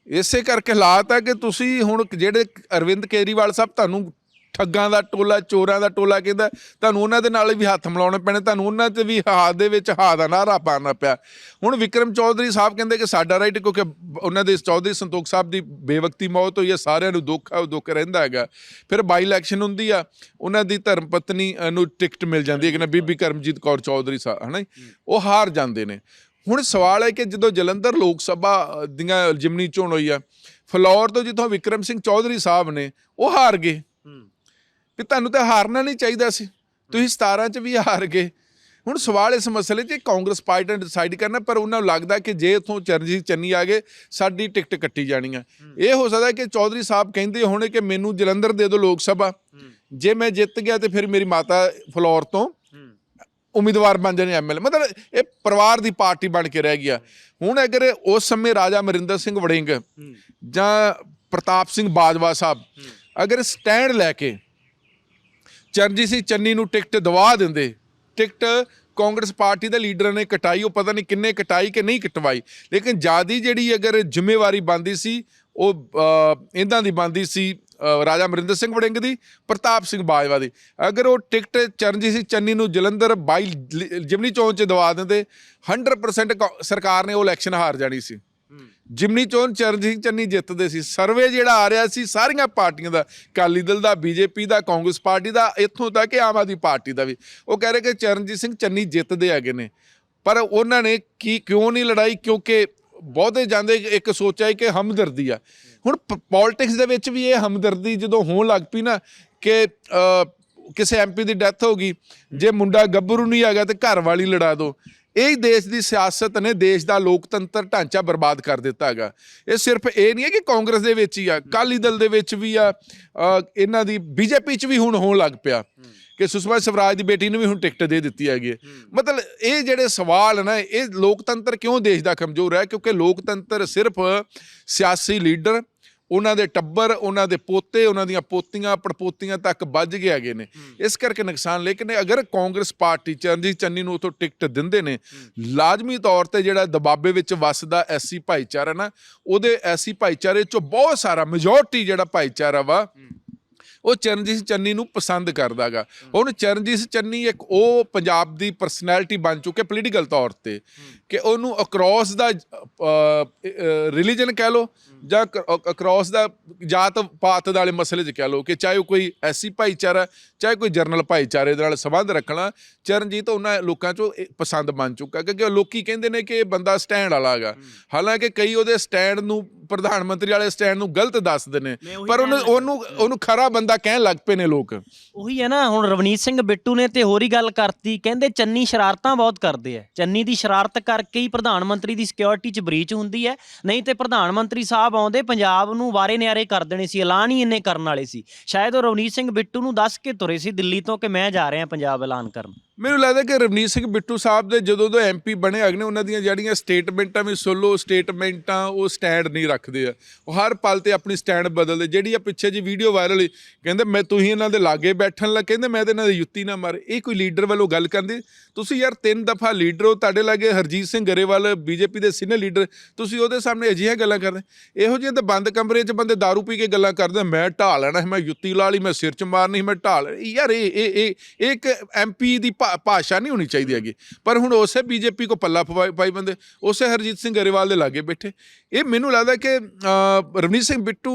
[SPEAKER 2] ਇਸੇ ਕਰਕੇ ਹਾਲਾਤ ਆ ਕਿ ਤੁਸੀਂ ਹੁਣ ਜਿਹੜੇ ਅਰਵਿੰਦ ਕੇਜਰੀਵਾਲ ਸਾਹਿਬ ਤੁਹਾਨੂੰ ਠੱਗਾਂ ਦਾ ਟੋਲਾ, ਚੋਰਾਂ ਦਾ ਟੋਲਾ ਕਹਿੰਦਾ, ਤੁਹਾਨੂੰ ਉਹਨਾਂ ਦੇ ਨਾਲ ਵੀ ਹੱਥ ਮਿਲਾਉਣੇ ਪੈਣੇ, ਤੁਹਾਨੂੰ ਉਹਨਾਂ ਤੇ ਵੀ ਹਾਥ ਦੇ ਵਿੱਚ ਹਾ ਦਾ ਨਾਰਾ ਪਾਣਾ ਪਿਆ। ਹੁਣ ਵਿਕਰਮ ਚੌਧਰੀ ਸਾਹਿਬ ਕਹਿੰਦੇ ਕਿ ਸਾਡਾ ਰਾਈਟ, ਕਿਉਂਕਿ ਉਹਨਾਂ ਦੇ ਚੌਧਰੀ ਸੰਤੋਖ ਸਾਹਿਬ ਦੀ ਬੇਵਕਤੀ ਮੌਤ ਹੋਈ ਹੈ, ਸਾਰਿਆਂ ਨੂੰ ਦੁੱਖ ਆ ਉਹ ਦੁੱਖ ਰਹਿੰਦਾ ਹੈਗਾ। ਫਿਰ ਬਾਈ ਇਲੈਕਸ਼ਨ ਹੁੰਦੀ ਆ, ਉਹਨਾਂ ਦੀ ਧਰਮ ਪਤਨੀ ਨੂੰ ਟਿਕਟ ਮਿਲ ਜਾਂਦੀ ਹੈ ਕਿ ਨਾ ਬੀਬੀ ਕਰਮਜੀਤ ਕੌਰ ਚੌਧਰੀ ਸਾਹਿਬ ਹਨਾ ਜੀ? ਉਹ ਹਾਰ ਜਾਂਦੇ ਨੇ। ਹੁਣ ਸਵਾਲ ਹੈ ਕਿ ਜਦੋਂ ਜਲੰਧਰ ਲੋਕ ਸਭਾ ਦੀਆਂ ਜਿਮਨੀ ਚੋਣ ਹੋਈ ਆ ਫਲੌਰ ਤੋਂ ਜਿੱਥੋਂ ਵਿਕਰਮ ਸਿੰਘ ਚੌਧਰੀ ਸਾਹਿਬ ਨੇ ਉਹ ਹਾਰ ਗਏ। ਵੀ ਤੁਹਾਨੂੰ ਤਾਂ ਹਾਰਨਾ ਨਹੀਂ ਚਾਹੀਦਾ ਸੀ। ਤੁਸੀਂ 17 ਚ ਵੀ ਹਾਰ ਗਏ। ਹੁਣ ਸਵਾਲ ਇਸ ਮਸਲੇ 'ਚ ਕਾਂਗਰਸ ਪਾਰਟੀ ਨੇ ਡਿਸਾਈਡ ਕਰਨਾ ਪਰ ਉਹਨਾਂ ਨੂੰ ਲੱਗਦਾ ਕਿ ਜੇ ਇਥੋਂ ਚਰਨਜੀਤ ਚੰਨੀ ਆ ਗਏ ਸਾਡੀ ਟਿਕਟ ਕੱਟੀ ਜਾਣੀ ਆ। ਇਹ ਹੋ ਸਕਦਾ ਕਿ ਚੌਧਰੀ ਸਾਹਿਬ ਕਹਿੰਦੇ ਹੋਣੇ ਕਿ ਮੈਨੂੰ ਜਲੰਧਰ ਦੇ ਦਿਓ ਲੋਕ ਸਭਾ। ਜੇ ਮੈਂ ਜਿੱਤ ਗਿਆ ਤੇ ਫਿਰ ਮੇਰੀ ਮਾਤਾ ਫਲੋਰ ਤੋਂ ਉਮੀਦਵਾਰ ਬਣ ਜਾਣੇ ਐਮਐਲ ਮਤਲਬ ਇਹ ਪਰਿਵਾਰ ਦੀ ਪਾਰਟੀ ਬਣ ਕੇ ਰਹਿ ਗਿਆ। ਹੁਣ ਅਗਰ ਉਸ ਸਮੇਂ ਰਾਜਾ ਮਰਿੰਦਰ ਸਿੰਘ ਵੜਿੰਗ ਜਾਂ ਪ੍ਰਤਾਪ ਸਿੰਘ ਬਾਜਵਾ ਸਾਹਿਬ ਅਗਰ ਸਟੈਂਡ ਲੈ ਕੇ ਚਰਨਜੀਤ ਸਿੰਘ ਚੰਨੀ ਨੂੰ ਟਿਕਟ ਦਵਾ ਦਿੰਦੇ ਟਿਕਟ ਕਾਂਗਰਸ ਪਾਰਟੀ ਦੇ ਲੀਡਰਾਂ ਨੇ ਕਟਾਈ ਉਹ ਪਤਾ ਨਹੀਂ ਕਿੰਨੇ ਕਟਾਈ ਕਿ ਨਹੀਂ ਕਟਵਾਈ। ਲੇਕਿਨ ਜਿਆਦੀ ਜਿਹੜੀ ਅਗਰ ਜ਼ਿੰਮੇਵਾਰੀ ਬੰਦੀ ਸੀ ਉਹ ਇਹਨਾਂ ਦੀ ਬੰਦੀ ਸੀ ਰਾਜਾ ਅਮਰਿੰਦਰ ਸਿੰਘ ਵੜਿੰਗ ਦੀ ਪ੍ਰਤਾਪ ਸਿੰਘ ਬਾਜਵਾ ਦੀ। ਅਗਰ ਉਹ ਟਿਕਟ ਚਰਨਜੀਤ ਸਿੰਘ ਚੰਨੀ ਨੂੰ ਜਲੰਧਰ 22 ਲ- ਜਿਮਨੀ ਚੋਣ ਚ ਦਵਾ ਦਿੰਦੇ 100% ਕਾ- ਸਰਕਾਰ ਨੇ ਉਹ ਇਲੈਕਸ਼ਨ ਹਾਰ ਜਾਣੀ ਸੀ। ਜਿਮਨੀ ਚੋਣ ਚਰਨਜੀਤ ਸਿੰਘ ਚੰਨੀ ਜਿੱਤਦੇ ਸੀ। ਸਰਵੇ ਜਿਹੜਾ ਆ ਰਿਹਾ ਸੀ ਸਾਰੀਆਂ ਪਾਰਟੀਆਂ ਦਾ ਅਕਾਲੀ ਦਲ ਦਾ ਬੀਜੇਪੀ ਦਾ ਕਾਂਗਰਸ ਪਾਰਟੀ ਦਾ ਇੱਥੋਂ ਤੱਕ ਕਿ ਆਮ ਆਦਮੀ ਪਾਰਟੀ ਦਾ ਵੀ। ਉਹ ਕਹਿ ਰਹੇ ਕਿ ਚਰਨਜੀਤ ਸਿੰਘ ਚੰਨੀ ਜਿੱਤਦੇ ਹੈਗੇ ਨੇ। ਪਰ ਉਹਨਾਂ ਨੇ ਕੀ ਕਿਉਂ ਨਹੀਂ ਲੜਾਈ? ਕਿਉਂਕਿ ਬਹੁਤੇ ਜਾਂਦੇ ਇੱਕ ਸੋਚਿਆ ਕਿ ਹਮਦਰਦੀ ਆ। ਹੁਣ ਪੋਲਿਟਿਕਸ ਦੇ ਵਿੱਚ ਵੀ ਇਹ ਹਮਦਰਦੀ ਜਦੋਂ ਹੋਣ ਲੱਗ ਪਈ ਨਾ ਕਿ ਅ, ਕਿਸੇ ਐਮਪੀ ਦੀ ਡੈਥ ਹੋ ਗਈ ਜੇ ਮੁੰਡਾ ਗੱਭਰੂ ਨਹੀਂ ਹੈਗਾ ਤੇ ਘਰ ਵਾਲੀ ਲੜਾ ਦੋ। ਇਹ ਦੇਸ਼ ਦੀ ਸਿਆਸਤ ਨੇ ਦੇਸ਼ ਦਾ ਲੋਕਤੰਤਰ ਢਾਂਚਾ ਬਰਬਾਦ ਕਰ ਦਿੱਤਾ ਹੈਗਾ। ਇਹ ਸਿਰਫ ਇਹ ਨਹੀਂ ਹੈ ਕਿ ਕਾਂਗਰਸ ਦੇ ਵਿੱਚ ਹੀ ਆ ਕਾਲੀ ਦਲ ਦੇ ਵਿੱਚ ਵੀ ਆ ਇਹਨਾਂ ਦੀ ਬੀਜੇਪੀ 'ਚ ਵੀ ਹੁਣ ਹੋਣ ਲੱਗ ਪਿਆ। ਕਿ ਸੁਸ਼ਮਾ ਸਵਰਾਜ ਦੀ ਬੇਟੀ ਨੂੰ ਵੀ ਹੁਣ ਟਿਕਟ ਦੇ ਦਿੱਤੀ ਹੈਗੀ ਹੈ। ਮਤਲਬ ਇਹ ਜਿਹੜੇ ਸਵਾਲ ਨੇ ਇਹ ਲੋਕਤੰਤਰ ਕਿਉਂ ਦੇਸ਼ ਦਾ ਕਮਜ਼ੋਰ ਹੈ? ਕਿਉਂਕਿ ਲੋਕਤੰਤਰ ਸਿਰਫ ਸਿਆਸੀ ਲੀਡਰ ਉਹਨਾਂ ਦੇ ਟੱਬਰ ਉਹਨਾਂ ਦੇ ਪੋਤੇ ਉਹਨਾਂ ਦੀਆਂ ਪੋਤੀਆਂ ਪੜਪੋਤੀਆਂ ਤੱਕ ਵੱਜ ਗਏ ਹੈਗੇ ਨੇ। ਇਸ ਕਰਕੇ ਨੁਕਸਾਨ ਲੇਕਿਨ ਅਗਰ ਕਾਂਗਰਸ ਪਾਰਟੀ ਚਰਨਜੀਤ ਚੰਨੀ ਨੂੰ ਉਥੋਂ ਟਿਕਟ ਦਿੰਦੇ ਨੇ ਲਾਜ਼ਮੀ ਤੌਰ ਤੇ ਜਿਹੜਾ ਦਬਾਬੇ ਵਿੱਚ ਵੱਸਦਾ ਐਸੀ ਭਾਈਚਾਰਾ ਨਾ ਉਹਦੇ ਐਸੀ ਭਾਈਚਾਰੇ ਚੋਂ ਬਹੁਤ ਸਾਰਾ ਮੈਜੋਰਟੀ ਜਿਹੜਾ ਭਾਈਚਾਰਾ ਵਾ ਉਹ ਚਰਨਜੀਤ ਚੰਨੀ ਨੂੰ ਪਸੰਦ ਕਰਦਾਗਾ। ਹੁਣ ਚਰਨਜੀਤ ਚੰਨੀ ਇੱਕ ਉਹ ਪੰਜਾਬ ਦੀ ਪਰਸਨੈਲਿਟੀ ਬਣ ਚੁੱਕੇ ਪੋਲੀਟੀਕਲ ਤੌਰ ਤੇ ਕਿ ਉਹਨੂੰ ਅਕ੍ਰੋਸ ਦਾ ਰਿਲੀਜਨ ਕਹਿ ਲੋ ਜਾਂ ਅਕ੍ਰੋਸ ਦਾ ਜਾਤ ਪਾਤ ਵਾਲੇ ਮਸਲੇ 'ਚ ਕਹਿ ਲੋ ਕਿ ਚਾਹੇ ਉਹ ਕੋਈ ਐਸੀ ਭਾਈਚਾਰਾ, ਚਾਹੇ ਕੋਈ ਜਰਨਲ ਭਾਈਚਾਰੇ ਦੇ ਨਾਲ ਸੰਬੰਧ ਰੱਖਣਾ, ਚਰਨਜੀਤ ਉਹਨਾਂ ਲੋਕਾਂ 'ਚੋਂ ਇਹ ਪਸੰਦ ਬਣ ਚੁੱਕਾ ਕਿਉਂਕਿ ਉਹ ਲੋਕੀ ਕਹਿੰਦੇ ਨੇ ਕਿ ਇਹ ਬੰਦਾ ਸਟੈਂਡ ਵਾਲਾ ਹੈਗਾ ਹਾਲਾਂਕਿ ਕਈ ਉਹਦੇ ਸਟੈਂਡ ਨੂੰ ਪ੍ਰਧਾਨ ਮੰਤਰੀ ਵਾਲੇ ਸਟੈਂਡ ਨੂੰ ਗਲਤ ਦੱਸਦੇ ਨੇ।
[SPEAKER 1] ਮੈਂ ਉਹੀ
[SPEAKER 2] ਪਰ ਉਹਨੂੰ
[SPEAKER 1] ਕਹਿਣ
[SPEAKER 2] ਉਹਨੂੰ ਉਹਨੂੰ ਖਰਾ ਬੰਦਾ ਕਹਿਣ ਲੱਗ ਪਏ ਨੇ ਲੋਕ।
[SPEAKER 1] ਉਹੀ ਹੈ ਨਾ ਹੁਣ ਰਵਨੀਤ ਸਿੰਘ ਬਿੱਟੂ ਨੇ ਤੇ ਹੋਰ ਹੀ ਗੱਲ ਕਰਤੀ। ਕਹਿੰਦੇ ਚੰਨੀ ਸ਼ਰਾਰਤਾਂ ਬਹੁਤ ਕਰਦੇ ਆ। ਚੰਨੀ ਦੀ ਸ਼ਰਾਰਤ ਕਰਕੇ ਹੀ ਪ੍ਰਧਾਨ ਮੰਤਰੀ ਦੀ ਸਿਕਿਉਰਿਟੀ 'ਚ ਬ੍ਰੀਚ ਹੁੰਦੀ ਹੈ। ਨਹੀਂ ਤੇ ਪ੍ਰਧਾਨ ਮੰਤਰੀ ਸਾਹਿਬ ਆਉਂਦੇ ਪੰਜਾਬ ਨੂੰ ਵਾਰੇ ਨਿਆਰੇ ਕਰ ਦੇਣੇ ਸੀ ਐਲਾਨ ਹੀ ਇੰਨੇ ਕਰਨ ਵਾਲੇ ਸੀ। ਸ਼ਾਇਦ ਉਹ ਰਵਨੀਤ ਸਿੰਘ ਬਿੱਟੂ ਨੂੰ ਦੱਸ ਕੇ ਤੁਰੇ ਸੀ ਦਿੱਲੀ ਤੋਂ ਕਿ ਮੈਂ ਜਾ ਰਿਹਾ ਪੰਜਾਬ ਐਲਾਨ ਕਰਨ।
[SPEAKER 2] ਮੈਨੂੰ ਲੱਗਦਾ ਕਿ ਰਵਨੀਤ ਸਿੰਘ ਬਿੱਟੂ ਸਾਹਿਬ ਦੇ ਜਦੋਂ ਤੋਂ ਐਮਪੀ ਬਣੇ ਅਗਨੇ ਉਹਨਾਂ ਦੀਆਂ ਜਿਹੜੀਆਂ ਸਟੇਟਮੈਂਟਾਂ ਵੀ ਸੋਲੋ ਸਟੇਟਮੈਂਟਾਂ ਉਹ ਸਟੈਂਡ ਨਹੀਂ ਰੱਖਦੇ ਆ। ਉਹ ਹਰ ਪਲ ਤੇ ਆਪਣੀ ਸਟੈਂਡ ਬਦਲਦੇ। ਜਿਹੜੀ ਆ ਪਿੱਛੇ ਜੀ ਵੀਡੀਓ ਵਾਇਰਲ ਹੋਈ, ਕਹਿੰਦੇ ਮੈਂ ਤੁਸੀਂ ਇਹਨਾਂ ਦੇ ਲਾਗੇ ਬੈਠਣ ਲੱਗ, ਕਹਿੰਦੇ ਮੈਂ ਤੇ ਇਹਨਾਂ ਦੀ ਯੁੱਤੀ ਨਾ ਮਾਰ। ਇਹ ਕੋਈ ਲੀਡਰ ਵੱਲੋਂ ਗੱਲ ਕਰਦੇ ਤੁਸੀਂ ਯਾਰ ਤਿੰਨ ਦਫਾ ਲੀਡਰ ਹੋ, ਤੁਹਾਡੇ ਲਾਗੇ ਹਰਜੀਤ ਸਿੰਘ ਗਰੇਵਾਲ, ਬੀਜੇਪੀ ਦੇ ਸੀਨੀਅਰ ਲੀਡਰ ਤੁਸੀਂ ਉਹਦੇ ਸਾਹਮਣੇ ਅਜਿਹੀਆਂ ਗੱਲਾਂ ਕਰਦੇ। ਇਹੋ ਜਿਹੀਆਂ ਤਾਂ ਬੰਦ ਕਮਰੇ 'ਚ ਬੰਦੇ दारू ਪੀ ਕੇ ਗੱਲਾਂ ਕਰਦੇ ਮੈਂ ਢਾਹ ਲੈਣਾ ਮੈਂ ਯੁੱਤੀ ਲਾ ਲਈ, ਮੈਂ ਸਿਰ 'ਚ ਮਾਰਨੀ ਮੈਂ ਢਾਹ ਲੈਣਾ ਯਾਰ ਇਹ ਇਹ ਇਹ ਇਹ ਇੱਕ ਐਮਪੀ ਦੀ ਭਾਸ਼ਾ ਨਹੀਂ ਹੋਣੀ ਚਾਹੀਦੀ ਹੈਗੀ। ਪਰ ਹੁਣ ਉਸੇ ਬੀਜੇਪੀ ਕੋ ਪੱਲਾ ਪਾਈ ਬੰਦੇ ਉਸੇ ਹਰਜੀਤ ਸਿੰਘ ਗਰੇਵਾਲ ਦੇ ਲਾਗੇ ਬੈਠੇ। ਇਹ ਮੈਨੂੰ ਲੱਗਦਾ ਕਿ ਰਵਨੀਤ ਸਿੰਘ ਬਿੱਟੂ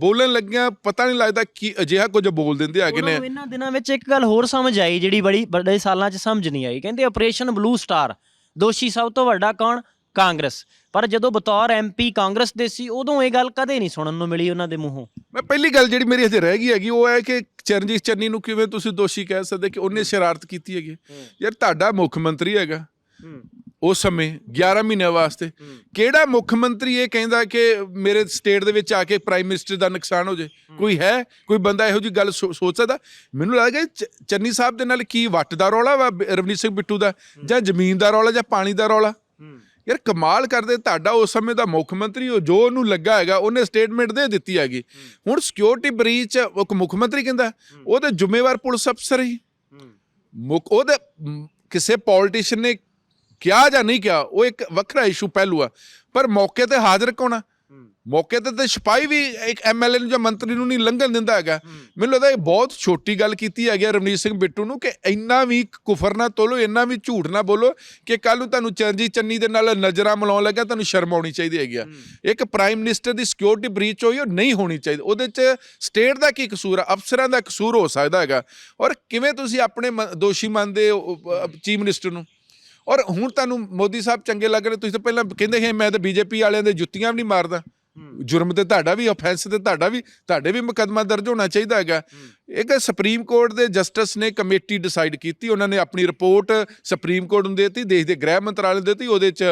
[SPEAKER 2] ਬੋਲਣ ਲੱਗਿਆ ਪਤਾ ਨਹੀਂ ਲੱਗਦਾ ਕੀ ਅਜਿਹਾ ਕੁਝ ਬੋਲ ਦਿੰਦੇ ਹੈਗੇ ਨੂੰ।
[SPEAKER 1] ਇਹਨਾਂ ਦਿਨਾਂ ਵਿੱਚ ਇੱਕ ਗੱਲ ਹੋਰ ਸਮਝ ਆਈ ਜਿਹੜੀ ਬੜੀ ਬੜੇ ਸਾਲਾਂ 'ਚ ਸਮਝ ਨਹੀਂ ਆਈ। ਕਹਿੰਦੇ ਆਪਰੇਸ਼ਨ ਬਲੂ ਸਟਾਰ ਦੋਸ਼ੀ ਸਭ ਤੋਂ ਵੱਡਾ ਕੌਣ? ਕਾਂਗਰਸ। ਪਰ ਜਦੋਂ ਬਤੌਰ ਐਮਪੀ ਕਾਂਗਰਸ ਦੇ ਸੀ ਉਦੋਂ ਇਹ ਗੱਲ ਕਦੇ ਨਹੀਂ ਸੁਣਨ ਨੂੰ ਮਿਲੀ ਉਹਨਾਂ ਦੇ ਮੂੰਹੋਂ।
[SPEAKER 2] ਮੈਂ ਪਹਿਲੀ ਗੱਲ ਜਿਹੜੀ ਮੇਰੀ ਇੱਥੇ ਰਹਿ ਗਈ ਹੈਗੀ ਉਹ ਹੈ ਕਿ ਚਰਨਜੀਤ ਚੰਨੀ ਨੂੰ ਕਿਵੇਂ ਤੁਸੀਂ ਦੋਸ਼ੀ ਕਹਿ ਸਕਦੇ ਕਿ ਉਹਨੇ ਸ਼ਰਾਰਤ ਕੀਤੀ ਹੈਗੀ? ਯਾਰ ਤੁਹਾਡਾ ਮੁੱਖ ਮੰਤਰੀ ਹੈਗਾ। ਉਸ ਸਮੇਂ 11 ਮਹੀਨਿਆਂ ਵਾਸਤੇ। ਕਿਹੜਾ ਮੁੱਖ ਮੰਤਰੀ ਇਹ ਕਹਿੰਦਾ ਕਿ ਮੇਰੇ ਸਟੇਟ ਦੇ ਵਿੱਚ ਆ ਕੇ ਪ੍ਰਾਈਮ ਮਿਨਿਸਟਰ ਦਾ ਨੁਕਸਾਨ ਹੋ ਜੇ ਕੋਈ ਹੈ? ਕੋਈ ਬੰਦਾ ਇਹੋ ਜੀ ਗੱਲ ਸੋਚ ਸਕਦਾ? ਮੈਨੂੰ ਲੱਗਦਾ ਚੰਨੀ ਸਾਹਿਬ ਦੇ ਨਾਲ ਕੀ ਵੱਟ ਦਾ ਰੌਲਾ ਵਾ ਰਵਨੀਤ ਸਿੰਘ ਬਿੱਟੂ ਦਾ? ਜਾਂ ਜ਼ਮੀਨ ਦਾ ਰੌਲਾ ਜਾਂ ਪਾਣੀ ਦਾ ਰੌਲਾ? ਯਾਰ ਕਮਾਲ ਕਰਦੇ ਤੁਹਾਡਾ ਉਸ ਸਮੇਂ ਦਾ ਮੁੱਖ ਮੰਤਰੀ ਉਹ ਜੋ ਉਹਨੂੰ ਲੱਗਾ ਹੈਗਾ ਉਹਨੇ ਸਟੇਟਮੈਂਟ ਦੇ ਦਿੱਤੀ ਹੈਗੀ। ਹੁਣ ਸਿਕਿਉਰਿਟੀ ਬ੍ਰੀਚ ਉਹ ਮੁੱਖ ਮੰਤਰੀ ਕਹਿੰਦਾ ਉਹਦੇ ਜ਼ਿੰਮੇਵਾਰ ਪੁਲਿਸ ਅਫਸਰ ਹੀ। ਮੁੱਖ ਉਹਦੇ ਕਿਸੇ ਪੋਲੀਟੀਸ਼ੀਅਨ ਨੇ ਕਿਹਾ ਜਾਂ ਨਹੀਂ ਕਿਹਾ ਉਹ ਇੱਕ ਵੱਖਰਾ ਇਸ਼ੂ ਪਹਿਲੂ ਆ। ਪਰ ਮੌਕੇ ਤੇ ਹਾਜ਼ਰ ਕੌਣ ਆ? ਮੌਕੇ ਤੇ ਤੇ ਸਿਪਾਹੀ ਵੀ ਇੱਕ ਐਮਐਲਏ ਨੂੰ ਜਾਂ ਮੰਤਰੀ ਨੂੰ ਨਹੀਂ ਲੰਘਣ ਦਿੰਦਾ ਹੈਗਾ। ਮੈਨੂੰ ਲੱਗਦਾ ਇਹ ਬਹੁਤ ਛੋਟੀ ਗੱਲ ਕੀਤੀ ਹੈਗੀ ਆ ਰਵਨੀਤ ਸਿੰਘ ਬਿੱਟੂ ਨੂੰ ਕਿ ਇੰਨਾ ਵੀ ਕੁਫਰ ਨਾ ਤੋਲੋ, ਇੰਨਾ ਵੀ ਝੂਠ ਨਾ ਬੋਲੋ ਕਿ ਕੱਲ ਨੂੰ ਤੁਹਾਨੂੰ ਚਰਨਜੀਤ ਚੰਨੀ ਦੇ ਨਾਲ ਨਜ਼ਰਾਂ ਮਿਲਾਉਣ ਲੱਗਾ ਤੁਹਾਨੂੰ ਸ਼ਰਮ ਆਉਣੀ ਚਾਹੀਦੀ ਹੈਗੀ ਆ। ਇੱਕ ਪ੍ਰਾਈਮ ਮਿਨਿਸਟਰ ਦੀ ਸਿਕਿਉਰਿਟੀ ਬ੍ਰੀਚ ਹੋਈ, ਉਹ ਨਹੀਂ ਹੋਣੀ ਚਾਹੀਦੀ। ਉਹਦੇ 'ਚ ਸਟੇਟ ਦਾ ਕੀ ਕਸੂਰ ਆ? ਅਫਸਰਾਂ ਦਾ ਕਸੂਰ ਹੋ ਸਕਦਾ ਹੈਗਾ। ਔਰ ਕਿਵੇਂ ਤੁਸੀਂ ਆਪਣੇ ਮ- ਦੋਸ਼ੀ ਮੰਨਦੇ ਹੋ ਚੀਫ ਮਿਨਿਸਟਰ ਨੂੰ? ਔਰ ਹੁਣ ਤੁਹਾਨੂੰ ਮੋਦੀ ਸਾਹਿਬ ਚੰਗੇ ਲੱਗ ਰਹੇ, ਤੁਸੀਂ ਤਾਂ ਪਹਿਲਾਂ ਕਹਿੰਦੇ ਸੀ ਮੈਂ ਤਾਂ ਬੀਜੇਪੀ ਵਾਲਿਆਂ ਦੇ ਜੁੱਤੀਆਂ ਵੀ ਨਹੀਂ ਮਾਰਦਾ। ਜੁਰਮ ਤੇ ਤੁਹਾਡਾ ਵੀ ਆਫੈਂਸ ਤੇ ਤੁਹਾਡਾ ਵੀ ਤੁਹਾਡੇ ਵੀ ਮੁਕੱਦਮਾ ਦਰਜ ਹੋਣਾ ਚਾਹੀਦਾ ਹੈਗਾ। ਇੱਕ ਸੁਪਰੀਮ ਕੋਰਟ ਦੇ ਜਸਟਿਸ ਨੇ ਕਮੇਟੀ ਡਿਸਾਈਡ ਕੀਤੀ ਉਹਨਾਂ ਨੇ ਆਪਣੀ ਰਿਪੋਰਟ ਸੁਪਰੀਮ ਕੋਰਟ ਨੂੰ ਦੇਤੀ ਦੇਸ਼ ਦੇ ਗ੍ਰਹਿ ਮੰਤਰਾਲੇ ਨੂੰ ਦਿੱਤੀ ਉਹਦੇ ਚ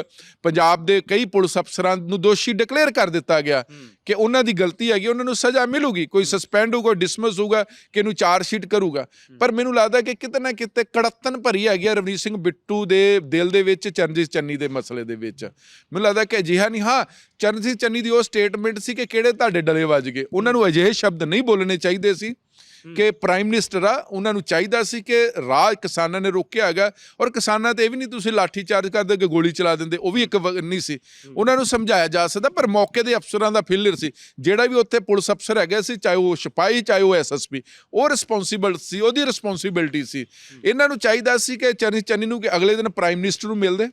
[SPEAKER 2] ਪੰਜਾਬ ਦੇ ਕਈ ਪੁਲਿਸ ਅਫਸਰਾਂ ਨੂੰ ਦੋਸ਼ੀ ਡਿਕਲੇਅਰ ਕਰ ਦਿੱਤਾ ਗਿਆ ਕਿ ਉਹਨਾਂ ਦੀ ਗਲਤੀ ਹੈਗੀ ਉਹਨਾਂ ਨੂੰ ਸਜ਼ਾ ਮਿਲੂਗੀ ਕੋਈ ਸਸਪੈਂਡ ਹੋਊਗਾ ਡਿਸਮਿਸ ਹੋਊਗਾ ਕਿ ਇਹਨੂੰ ਚਾਰਜ ਸ਼ੀਟ ਕਰੂਗਾ। ਪਰ ਮੈਨੂੰ ਲੱਗਦਾ ਕਿ ਕਿਤੇ ਨਾ ਕਿਤੇ ਕੜੱਤਨ ਭਰੀ ਹੈਗੀ ਆ ਰਵਨੀਤ ਸਿੰਘ ਬਿੱਟੂ ਦੇ ਦਿਲ ਦੇ ਵਿੱਚ ਚਰਨਜੀਤ ਚੰਨੀ ਦੇ ਮਸਲੇ ਦੇ ਵਿੱਚ। ਮੈਨੂੰ ਲੱਗਦਾ ਕਿ ਅਜਿਹਾ ਨਹੀਂ ਹਾਂ ਚਰਨਜੀਤ ਚੰਨੀ ਦੀ ਉਹ ਸਟੇਟਮੈਂਟ ਸੀ ਕਿ ਕਿਹੜੇ ਤੁਹਾਡੇ ਡਲੇ ਵੱਜ ਗਏ। ਉਹਨਾਂ ਨੂੰ ਅਜਿਹੇ ਸ਼ਬਦ ਨਹੀਂ ਬੋਲਣੇ ਚਾਹੀਦੇ ਸੀ ਕਿ ਪ੍ਰਾਈਮ ਮਿਨਿਸਟਰ ਆ ਉਹਨਾਂ ਨੂੰ ਚਾਹੀਦਾ ਸੀ ਕਿ ਰਾਹ ਕਿਸਾਨਾਂ ਨੇ ਰੋਕਿਆ ਹੈਗਾ। ਔਰ ਕਿਸਾਨਾਂ ਤੇ ਇਹ ਵੀ ਨਹੀਂ ਤੁਸੀਂ ਲਾਠੀ ਚਾਰਜ ਕਰਦੇ ਕਿ ਗੋਲੀ ਚਲਾ ਦਿੰਦੇ ਉਹ ਵੀ ਇੱਕ ਵ- ਨਹੀਂ ਸੀ। ਉਹਨਾਂ ਨੂੰ ਸਮਝਾਇਆ ਜਾ ਸਕਦਾ ਪਰ ਮੌਕੇ ਦੇ ਅਫਸਰਾਂ ਦਾ ਫੇਲਿਅਰ ਸੀ। ਜਿਹੜਾ ਵੀ ਉੱਥੇ ਪੁਲਿਸ ਅਫਸਰ ਹੈਗਾ ਸੀ ਚਾਹੇ ਉਹ ਸਿਪਾਹੀ ਚਾਹੇ ਉਹ ਐਸਐਸਪੀ ਉਹ ਰਿਸਪੌਂਸੀਬਲ ਸੀ ਉਹਦੀ ਰਿਸਪੌਂਸਿਬਿਲਟੀ ਸੀ। ਇਹਨਾਂ ਨੂੰ ਚਾਹੀਦਾ ਸੀ ਕਿ ਚਰਨੀ ਚੰਨੀ ਨੂੰ ਕਿ ਅਗਲੇ ਦਿਨ ਪ੍ਰਾਈਮ ਮਿਨਿਸਟਰ ਨੂੰ ਮਿਲਦੇ।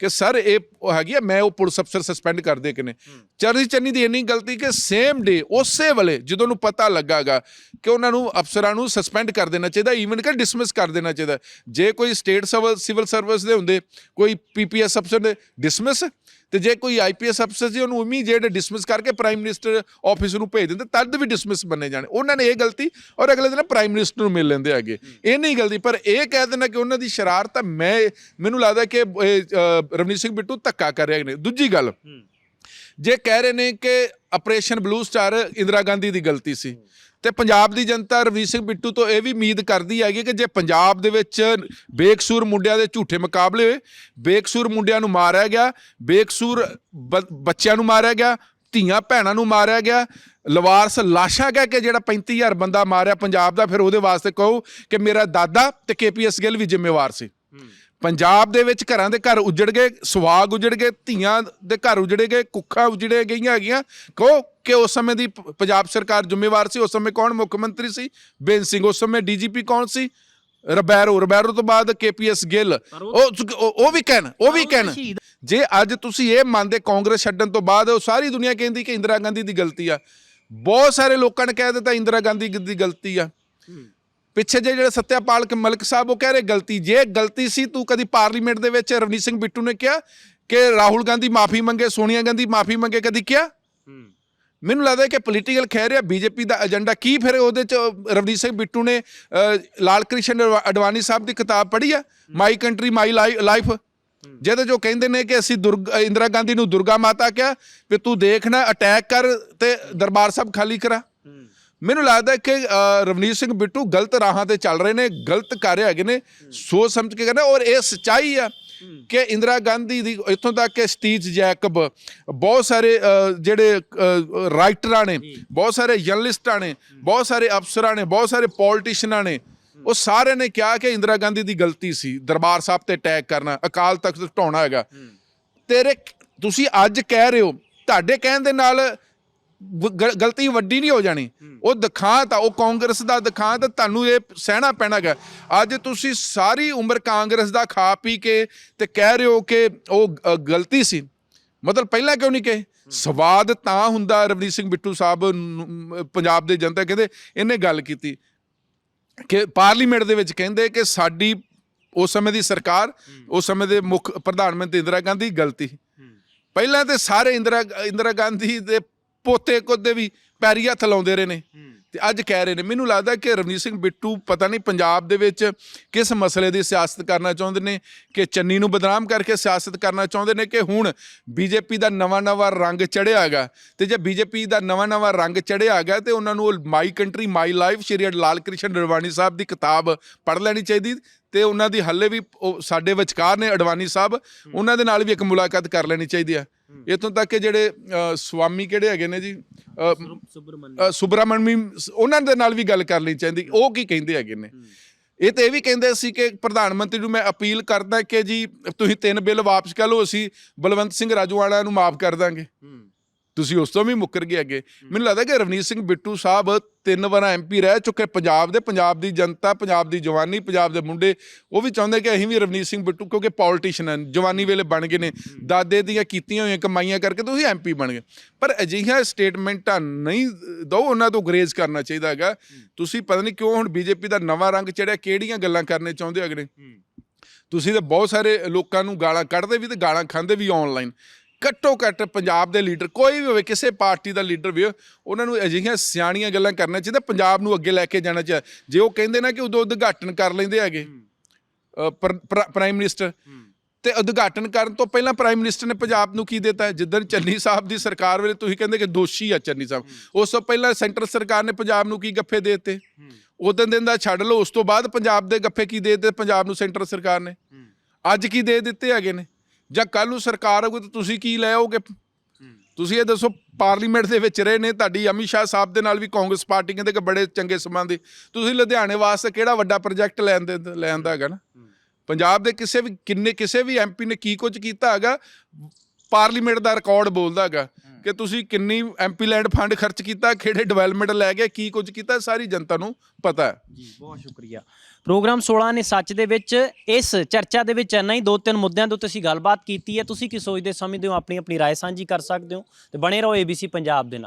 [SPEAKER 2] ਕਿ ਸਰ ਇਹ ਉਹ ਹੈਗੀ ਆ ਮੈਂ ਉਹ ਪੁਲਿਸ ਅਫਸਰ ਸਸਪੈਂਡ ਕਰ ਦੇ ਕਿ ਨੇ ਚਰਨੀ ਚੰਨੀ ਦੀ ਇੰਨੀ ਗਲਤੀ ਕਿ ਸੇਮ ਡੇ ਉਸੇ ਵੇਲੇ ਜਦੋਂ ਨੂੰ ਪਤਾ ਲੱਗਾਗਾ ਕਿ ਉਹਨਾਂ ਨੂੰ ਅਫਸਰਾਂ ਨੂੰ ਸਸਪੈਂਡ ਕਰ ਦੇਣਾ ਚਾਹੀਦਾ ਈਵਨ ਕਿ ਡਿਸਮਿਸ ਕਰ ਦੇਣਾ ਚਾਹੀਦਾ। ਜੇ ਕੋਈ ਸਟੇਟ ਸਿਵਲ ਸਰਵਿਸ ਦੇ ਹੁੰਦੇ ਕੋਈ ਪੀਪੀਐਸ ਅਫਸਰ ਦੇ ਡਿਸਮਿਸ ਤੇ ਜੇ ਕੋਈ ਆਈਪੀਐਸ ਅਫਸਰ ਸੀ ਉਹਨੂੰ ਇਮੀਡੀਏਟ ਡਿਸਮਿਸ ਕਰਕੇ ਪ੍ਰਾਈਮ ਮਿਨਿਸਟਰ ਆਫਿਸ ਨੂੰ ਭੇਜ ਦਿੰਦੇ ਤਦ ਵੀ ਡਿਸਮਿਸ ਬੰਨੇ ਜਾਣੇ। ਉਹਨਾਂ ਨੇ ਇਹ ਗਲਤੀ ਔਰ ਅਗਲੇ ਦਿਨ ਪ੍ਰਾਈਮ ਮਿਨਿਸਟਰ ਨੂੰ ਮਿਲ ਲੈਂਦੇ ਹੈਗੇ। ਇਹ ਨਹੀਂ ਗਲਤੀ ਪਰ ਇਹ ਕਹਿ ਦੇਣਾ ਕਿ ਉਹਨਾਂ ਦੀ ਸ਼ਰਾਰਤ ਮੈਂ ਮੈਨੂੰ ਲੱਗਦਾ ਕਿ ਰਵਨੀਤ ਸਿੰਘ ਬਿੱਟੂ ਧੱਕਾ ਕਰ ਰਹੇ ਨੇ। ਦੂਜੀ ਗੱਲ ਜੇ ਕਹਿ ਰਹੇ ਨੇ ਕਿ operation blue star Indira Gandhi ਦੀ ਗਲਤੀ ਸੀ ਤੇ ਪੰਜਾਬ ਦੀ ਜਨਤਾ ਰਵਨੀਤ ਸਿੰਘ ਬਿੱਟੂ ਤੋਂ ਇਹ ਵੀ ਉਮੀਦ ਕਰਦੀ ਹੈਗੀ ਕਿ ਜੇ ਪੰਜਾਬ ਦੇ ਵਿੱਚ ਬੇਕਸੂਰ ਮੁੰਡਿਆਂ ਦੇ ਝੂਠੇ ਮੁਕਾਬਲੇ ਹੋਏ, ਬੇਕਸੂਰ ਮੁੰਡਿਆਂ ਨੂੰ ਮਾਰਿਆ ਗਿਆ, ਬੇਕਸੂਰ ਬ- ਬੱਚਿਆਂ ਨੂੰ ਮਾਰਿਆ ਗਿਆ, ਧੀਆਂ ਭੈਣਾਂ ਨੂੰ ਮਾਰਿਆ ਗਿਆ, ਲਵਾਰਸ ਲਾਸ਼ਾਂ ਕਹਿ ਕੇ ਜਿਹੜਾ 35000 ਬੰਦਾ ਮਾਰਿਆ ਪੰਜਾਬ ਦਾ, ਫਿਰ ਉਹਦੇ ਵਾਸਤੇ ਕਹੋ ਕਿ ਮੇਰਾ ਦਾਦਾ ਤੇ ਕੇਪੀਐਸ ਗਿੱਲ ਵੀ ਜ਼ਿੰਮੇਵਾਰ ਸੀ। ਪੰਜਾਬ ਦੇ ਵਿੱਚ ਘਰਾਂ ਦੇ ਘਰ ਉਜੜ ਗਏ ਸੁਹਾਗ ਉਜੜ ਗਏ ਧੀਆਂ ਦੇ ਘਰ ਉਜੜੇ ਗਏ ਕੁੱਖਾਂ ਉਜੜੇ ਗਈਆਂ ਹੈਗੀਆਂ। ਕਹੋ ਕਿ ਉਸ ਸਮੇਂ ਦੀ ਪੰਜਾਬ ਸਰਕਾਰ ਜ਼ਿੰਮੇਵਾਰ ਸੀ ਉਸ ਸਮੇਂ ਕੌਣ ਮੁੱਖ ਮੰਤਰੀ ਸੀ? ਬੇਨ ਸਿੰਘ ਉਸ ਸਮੇਂ ਡੀਜੀਪੀ ਕੌਣ ਸੀ? ਰਬੈਰੋ ਰਬੈਰੋ ਤੋਂ ਬਾਅਦ ਕੇਪੀਐਸ ਗਿੱਲ। ਉਹ ਉਹ ਵੀ ਕਹਿਣ ਉਹ ਵੀ ਕਹਿਣ। ਜੇ ਅੱਜ ਤੁਸੀਂ ਇਹ ਮੰਨਦੇ ਕਾਂਗਰਸ ਛੱਡਣ ਤੋਂ ਬਾਅਦ ਉਹ ਸਾਰੀ ਦੁਨੀਆ ਕਹਿੰਦੀ ਕਿ ਇੰਦਰਾ ਗਾਂਧੀ ਦੀ ਗਲਤੀ ਆ। ਬਹੁਤ ਸਾਰੇ ਲੋਕਾਂ ਨੇ ਕਹਿ ਦਿੱਤਾ ਇੰਦਰਾ ਗਾਂਧੀ ਦੀ ਗਲਤੀ ਆ। ਪਿੱਛੇ ਜੇ ਜਿਹੜੇ ਸਤਿਆਪਾਲ ਮਲਕ ਸਾਹਿਬ ਉਹ ਕਹਿ ਰਹੇ ਗਲਤੀ ਜੇ ਗਲਤੀ ਸੀ ਤੂੰ ਕਦੀ ਪਾਰਲੀਮੈਂਟ ਦੇ ਵਿੱਚ ਰਵਨੀਤ ਸਿੰਘ ਬਿੱਟੂ ਨੇ ਕਿਹਾ ਕਿ ਰਾਹੁਲ ਗਾਂਧੀ ਮਾਫੀ ਮੰਗੇ ਸੋਨੀਆ ਗਾਂਧੀ ਮਾਫੀ ਮੰਗੇ ਕਦੀ ਕਿਹਾ? ਮੈਨੂੰ ਲੱਗਦਾ ਹੈ ਕਿ ਪੋਲੀਟੀਕਲ ਕਹਿ ਰਿਹਾ ਬੀਜੇਪੀ ਦਾ ਏਜੰਡਾ ਕੀ ਫਿਰ ਉਹਦੇ ਚ ਰਵਨੀਤ ਸਿੰਘ ਬਿੱਟੂ ਨੇ ਲਾਲ ਕ੍ਰਿਸ਼ਨ ਅਡਵਾ- ਅਡਵਾਨੀ ਸਾਹਿਬ ਦੀ ਕਿਤਾਬ ਪੜ੍ਹੀ ਆ ਮਾਈ ਕੰਟਰੀ ਮਾਈ ਲਾਈਫ ਜਿਹਦੇ ਜੋ ਕਹਿੰਦੇ ਨੇ ਕਿ ਅਸੀਂ ਇੰਦਰਾ ਗਾਂਧੀ ਨੂੰ ਦੁਰਗਾ ਮਾਤਾ ਕਿਹਾ ਵੀ ਤੂੰ ਦੇਖਣਾ ਅਟੈਕ ਕਰ ਤੇ ਦਰਬਾਰ ਸਾਹਿਬ ਖਾਲੀ ਕਰਾ। ਮੈਨੂੰ ਲੱਗਦਾ ਕਿ ਰਵਨੀਤ ਸਿੰਘ ਬਿੱਟੂ ਗਲਤ ਰਾਹਾਂ ਤੇ ਚੱਲ ਰਹੇ ਨੇ, ਗਲਤ ਕਰ ਰਹੇ ਹੈਗੇ ਨੇ, ਸੋਚ ਸਮਝ ਕੇ ਕਰਨਾ ਔਰ ਇਹ ਸਚਾਈ ਆ ਕਿ ਇੰਦਰਾ ਗਾਂਧੀ ਦੀ ਇੱਥੋਂ ਤੱਕ ਕਿ ਸਟੀਵ ਜੈਕਬ, ਬਹੁਤ ਸਾਰੇ ਜਿਹੜੇ ਰਾਈਟਰਾਂ ਨੇ, ਬਹੁਤ ਸਾਰੇ ਜਰਨਲਿਸਟਾਂ ਨੇ, ਬਹੁਤ ਸਾਰੇ ਅਫਸਰਾਂ ਨੇ, ਬਹੁਤ ਸਾਰੇ ਪੋਲੀਟੀਸ਼ੀਅਨਾਂ ਨੇ, ਉਹ ਸਾਰਿਆਂ ਨੇ ਕਿਹਾ ਕਿ ਇੰਦਰਾ ਗਾਂਧੀ ਦੀ ਗਲਤੀ ਸੀ, ਦਰਬਾਰ ਸਾਹਿਬ ਤੇ ਅਟੈਕ ਕਰਨਾ, ਅਕਾਲ ਤਖਤ ਢਾਉਣਾ ਹੈਗਾ। ਤੇਰੇ, ਤੁਸੀਂ ਅੱਜ ਕਹਿ ਰਹੇ ਹੋ, ਤੁਹਾਡੇ ਕਹਿਣ ਦੇ ਨਾਲ ਗਲਤੀ ਵੱਡੀ ਨਹੀਂ ਹੋ ਜਾਣੀ। ਉਹ ਦਿਖਾਂਤ ਆ ਉਹ ਕਾਂਗਰਸ ਦਾ ਦਿਖਾਂਤ ਤੁਹਾਨੂੰ ਇਹ ਸਹਿਣਾ ਪੈਣਾਗਾ ਅੱਜ ਤੁਸੀਂ ਸਾਰੀ ਉਮਰ ਕਾਂਗਰਸ ਦਾ ਖਾ ਪੀ ਕੇ ਤੇ ਕਹਿ ਰਹੇ ਹੋ ਕਿ ਉਹ ਗਲਤੀ ਸੀ। ਮਤਲਬ ਪਹਿਲਾਂ ਕਿਉਂ ਨਹੀਂ ਕਹੇ? ਸਵਾਦ ਤਾਂ ਹੁੰਦਾ ਰਵਨੀਤ ਸਿੰਘ ਬਿੱਟੂ ਸਾਹਿਬ ਪੰਜਾਬ ਦੇ ਜਨਤਾ ਕਹਿੰਦੇ ਇਹਨੇ ਗੱਲ ਕੀਤੀ। ਕਿ ਪਾਰਲੀਮੈਂਟ ਦੇ ਵਿੱਚ ਕਹਿੰਦੇ ਕਿ ਸਾਡੀ ਉਸ ਸਮੇਂ ਦੀ ਸਰਕਾਰ ਉਸ ਸਮੇਂ ਦੇ ਮੁੱਖ ਪ੍ਰਧਾਨ ਮੰਤਰੀ ਇੰਦਰਾ ਗਾਂਧੀ ਗਲਤੀ। ਪਹਿਲਾਂ ਤੇ ਸਾਰੇ ਇੰਦਰਾ ਇੰਦਰਾ ਗਾਂਧੀ ਦੇ ਪੋਤੇ ਕੋਦੇ ਵੀ ਪੈਰੀ ਹੱਥ ਲਾਉਂਦੇ ਰਹੇ ਨੇ। ਤੇ ਅੱਜ ਕਹਿ ਰਹੇ ਨੇ ਮੈਨੂੰ ਲੱਗਦਾ ਕਿ ਰਵਨੀਤ ਸਿੰਘ ਬਿੱਟੂ ਪਤਾ ਨਹੀਂ ਪੰਜਾਬ ਦੇ ਵਿੱਚ ਕਿਸ ਮਸਲੇ ਦੀ ਸਿਆਸਤ ਕਰਨਾ ਚਾਹੁੰਦੇ ਨੇ ਕਿ ਚੰਨੀ ਨੂੰ ਬਦਨਾਮ ਕਰਕੇ ਸਿਆਸਤ ਕਰਨਾ ਚਾਹੁੰਦੇ ਨੇ ਕਿ ਹੁਣ ਬੀਜੇਪੀ ਦਾ ਨਵਾਂ ਨਵਾਂ ਰੰਗ ਚੜਿਆ ਹੈਗਾ। ਤੇ ਜੇ ਬੀਜੇਪੀ ਦਾ ਨਵਾਂ ਨਵਾਂ ਰੰਗ ਚੜਿਆ ਹੈਗਾ ਤੇ ਉਹਨਾਂ ਨੂੰ my country my life Shri Lal Krishna Advani Sahib ਦੀ ਕਿਤਾਬ ਪੜ੍ਹ ਲੈਣੀ ਚਾਹੀਦੀ ਤੇ ਉਹਨਾਂ ਦੀ ਹੱਲੇ ਵੀ ਉਹ ਸਾਡੇ ਵਿਚਕਾਰ ਨੇ ਅਡਵਾਨੀ ਸਾਹਿਬ ਉਹਨਾਂ ਦੇ ਨਾਲ ਵੀ ਇੱਕ ਮੁਲਾਕਾਤ ਕਰ ਲੈਣੀ ਚਾਹੀਦੀ ਆ ਇਥੋਂ ਤੱਕ ਕਿ ਜਿਹੜੇ ਸਵਾਮੀ ਕਿਹੜੇ ਹੈਗੇ ਨੇ ਜੀ? ਸੁਬਰਾਮਨਮੀ ਉਹਨਾਂ ਦੇ ਨਾਲ ਵੀ ਗੱਲ ਕਰ ਲਈ ਚਾਹੀਦੀ। ਉਹ ਕੀ ਕਹਿੰਦੇ ਹੈਗੇ ਨੇ? ਇਹ ਤੇ ਇਹ ਵੀ ਕਹਿੰਦੇ ਸੀ ਕਿ ਪ੍ਰਧਾਨ ਮੰਤਰੀ ਨੂੰ ਮੈਂ ਅਪੀਲ ਕਰਦਾ ਕਿ ਜੀ ਤੁਸੀਂ ਤਿੰਨ ਬਿੱਲ ਵਾਪਸ ਕਰ ਲਓ ਅਸੀਂ ਬਲਵੰਤ ਸਿੰਘ ਰਾਜੂਵਾਲਾ ਨੂੰ ਮਾਫ ਕਰ ਦਾਂਗੇ। ਤੁਸੀਂ ਉਸ ਤੋਂ ਵੀ ਮੁੱਕਰ ਗਏ ਅੱਗੇ। ਮੈਨੂੰ ਲੱਗਦਾ ਕਿ ਰਵਨੀਤ ਸਿੰਘ ਬਿੱਟੂ ਸਾਹਿਬ ਤਿੰਨ ਵਾਰ ਐਮਪੀ ਰਹਿ ਚੁੱਕੇ ਪੰਜਾਬ ਦੇ ਪੰਜਾਬ ਦੀ ਜਨਤਾ ਪੰਜਾਬ ਦੀ ਜਵਾਨੀ ਪੰਜਾਬ ਦੇ ਮੁੰਡੇ ਉਹ ਵੀ ਚਾਹੁੰਦੇ ਕਿ ਅਸੀਂ ਵੀ ਰਵਨੀਤ ਸਿੰਘ ਬਿੱਟੂ ਕਿਉਂਕਿ ਪੋਲੀਟੀਸ਼ੀਅਨ ਹਨ ਜਵਾਨੀ ਵੇਲੇ ਬਣ ਗਏ ਨੇ। ਦਾਦੇ ਦੀਆਂ ਕੀਤੀਆਂ ਹੋਈਆਂ ਕਮਾਈਆਂ ਕਰਕੇ ਤੁਸੀਂ ਐਮਪੀ ਬਣ ਗਏ। ਪਰ ਅਜਿਹੀਆਂ ਸਟੇਟਮੈਂਟਾਂ ਨਹੀਂ ਦੋ ਉਹਨਾਂ ਤੋਂ ਗਰੇਜ਼ ਕਰਨਾ ਚਾਹੀਦਾ ਹੈਗਾ। ਤੁਸੀਂ ਪਤਾ ਨਹੀਂ ਕਿਉਂ ਹੁਣ ਬੀਜੇਪੀ ਦਾ ਨਵਾਂ ਰੰਗ ਚੜਿਆ ਕਿਹੜੀਆਂ ਗੱਲਾਂ ਕਰਨੇ ਚਾਹੁੰਦੇ ਹੋ ਅਗਲੇ? ਤੁਸੀਂ ਤੇ ਬਹੁਤ ਸਾਰੇ ਲੋਕਾਂ ਨੂੰ ਗਾਲਾਂ ਕੱਢਦੇ ਵੀ ਤੇ ਗਾਲਾਂ ਖਾਂਦੇ ਵੀ ਆਨਲਾਈਨ ਘੱਟੋ ਘੱਟ ਪੰਜਾਬ ਦੇ ਲੀਡਰ ਕੋਈ ਵੀ ਹੋਵੇ ਕਿਸੇ ਪਾਰਟੀ ਦਾ ਲੀਡਰ ਵੀ ਹੋਵੇ, ਉਹਨਾਂ ਨੂੰ ਅਜਿਹੀਆਂ ਸਿਆਣੀਆਂ ਗੱਲਾਂ ਕਰਨਾ ਚਾਹੀਦਾ ਪੰਜਾਬ ਨੂੰ ਅੱਗੇ ਲੈ ਕੇ ਜਾਣਾ ਚਾਹੀਦਾ। ਜੇ ਉਹ ਕਹਿੰਦੇ ਨਾ ਕਿ ਉਦੋਂ ਉਦਘਾਟਨ ਕਰ ਲੈਂਦੇ ਹੈਗੇ ਅ, ਪ੍ਰ- ਪ੍ਰ- ਪ੍ਰਾਈਮ ਮਿਨਿਸਟਰ ਤੇ ਉਦਘਾਟਨ ਕਰਨ ਤੋਂ ਪਹਿਲਾਂ ਪ੍ਰਾਈਮ ਮਿਨਿਸਟਰ ਨੇ ਪੰਜਾਬ ਨੂੰ ਕੀ ਦਿੱਤਾ? ਹੈ? ਜਿੱਦਣ ਚੰਨੀ ਸਾਹਿਬ ਦੀ ਸਰਕਾਰ ਵੇਲੇ ਤੁਸੀਂ ਕਹਿੰਦੇ ਕਿ ਦੋਸ਼ੀ ਆ ਚੰਨੀ ਸਾਹਿਬ ਉਸ ਤੋਂ ਪਹਿਲਾਂ ਸੈਂਟਰ ਸਰਕਾਰ ਨੇ ਪੰਜਾਬ ਨੂੰ ਕੀ ਗੱਫੇ ਦੇ ਦਿੱਤੇ? ਉਦੋਂ ਦਿਨ ਦਾ ਛੱਡ ਲਓ ਉਸ ਤੋਂ ਬਾਅਦ ਪੰਜਾਬ ਦੇ ਗੱਫੇ ਕੀ ਦੇ ਦਿੱਤੇ ਪੰਜਾਬ ਨੂੰ ਸੈਂਟਰ ਸਰਕਾਰ ਨੇ? ਅੱਜ ਕੀ ਦੇ ਦਿੱਤੇ ਹੈਗੇ ਨੇ? ਜਾਂ ਕੱਲ ਨੂੰ ਸਰਕਾਰ ਆਊਗੀ ਤਾਂ ਤੁਸੀਂ ਕੀ ਲੈ ਆਓਗੇ? ਤੁਸੀਂ ਇਹ ਦੱਸੋ, ਪਾਰਲੀਮੈਂਟ ਦੇ ਵਿੱਚ ਰਹੇ ਨੇ, ਤੁਹਾਡੀ ਅਮਿਤ ਸ਼ਾਹ ਸਾਹਿਬ ਦੇ ਨਾਲ ਵੀ ਕਾਂਗਰਸ ਪਾਰਟੀ ਕਹਿੰਦੇ ਕਿ ਬੜੇ ਚੰਗੇ ਸੰਬੰਧ ਤੁਸੀਂ ਲੁਧਿਆਣੇ ਵਾਸਤੇ ਕਿਹੜਾ ਵੱਡਾ ਪ੍ਰੋਜੈਕਟ ਲੈਣ ਦੇ ਲੈਣ ਦਾ ਹੈਗਾ ਨਾ? ਪੰਜਾਬ ਦੇ ਕਿਸੇ ਵੀ ਕਿੰਨੇ ਕਿਸੇ ਵੀ ਐਮਪੀ ਨੇ ਕੀ ਕੁਝ ਕੀਤਾ ਹੈਗਾ, ਪਾਰਲੀਮੈਂਟ ਦਾ ਰਿਕਾਰਡ ਬੋਲਦਾ ਹੈਗਾ ਕਿ ਤੁਸੀਂ ਕਿੰਨੀ ਐਮਪੀ ਲੈਂਡ ਫੰਡ ਖਰਚ ਕੀਤਾ, ਕਿਹੜੇ ਡਿਵੈਲਪਮੈਂਟ ਲੈ ਗਏ, ਕੀ ਕੁਝ ਕੀਤਾ, ਸਾਰੀ ਜਨਤਾ ਨੂੰ ਪਤਾ ਹੈ।
[SPEAKER 1] ਜੀ, ਬਹੁਤ ਸ਼ੁਕਰੀਆ। ਪ੍ਰੋਗਰਾਮ 16 ਨੇ ਸੱਚ ਦੇ ਵਿੱਚ ਇਸ ਚਰਚਾ ਦੇ ਵਿੱਚ ਇੰਨਾ ਹੀ ਦੋ ਤਿੰਨ ਮੁੱਦਿਆਂ ਦੇ ਉੱਤੇ ਅਸੀਂ ਗੱਲਬਾਤ ਕੀਤੀ ਹੈ ਤੁਸੀਂ ਕੀ ਸੋਚਦੇ ਸਮਝਦੇ ਹੋ ਆਪਣੀ ਆਪਣੀ رائے ਸਾਂਝੀ ਕਰ ਸਕਦੇ ਹੋ ਤੇ ਬਣੇ ਰਹੋ ABC ਪੰਜਾਬ ਦੇ ਨਾਲ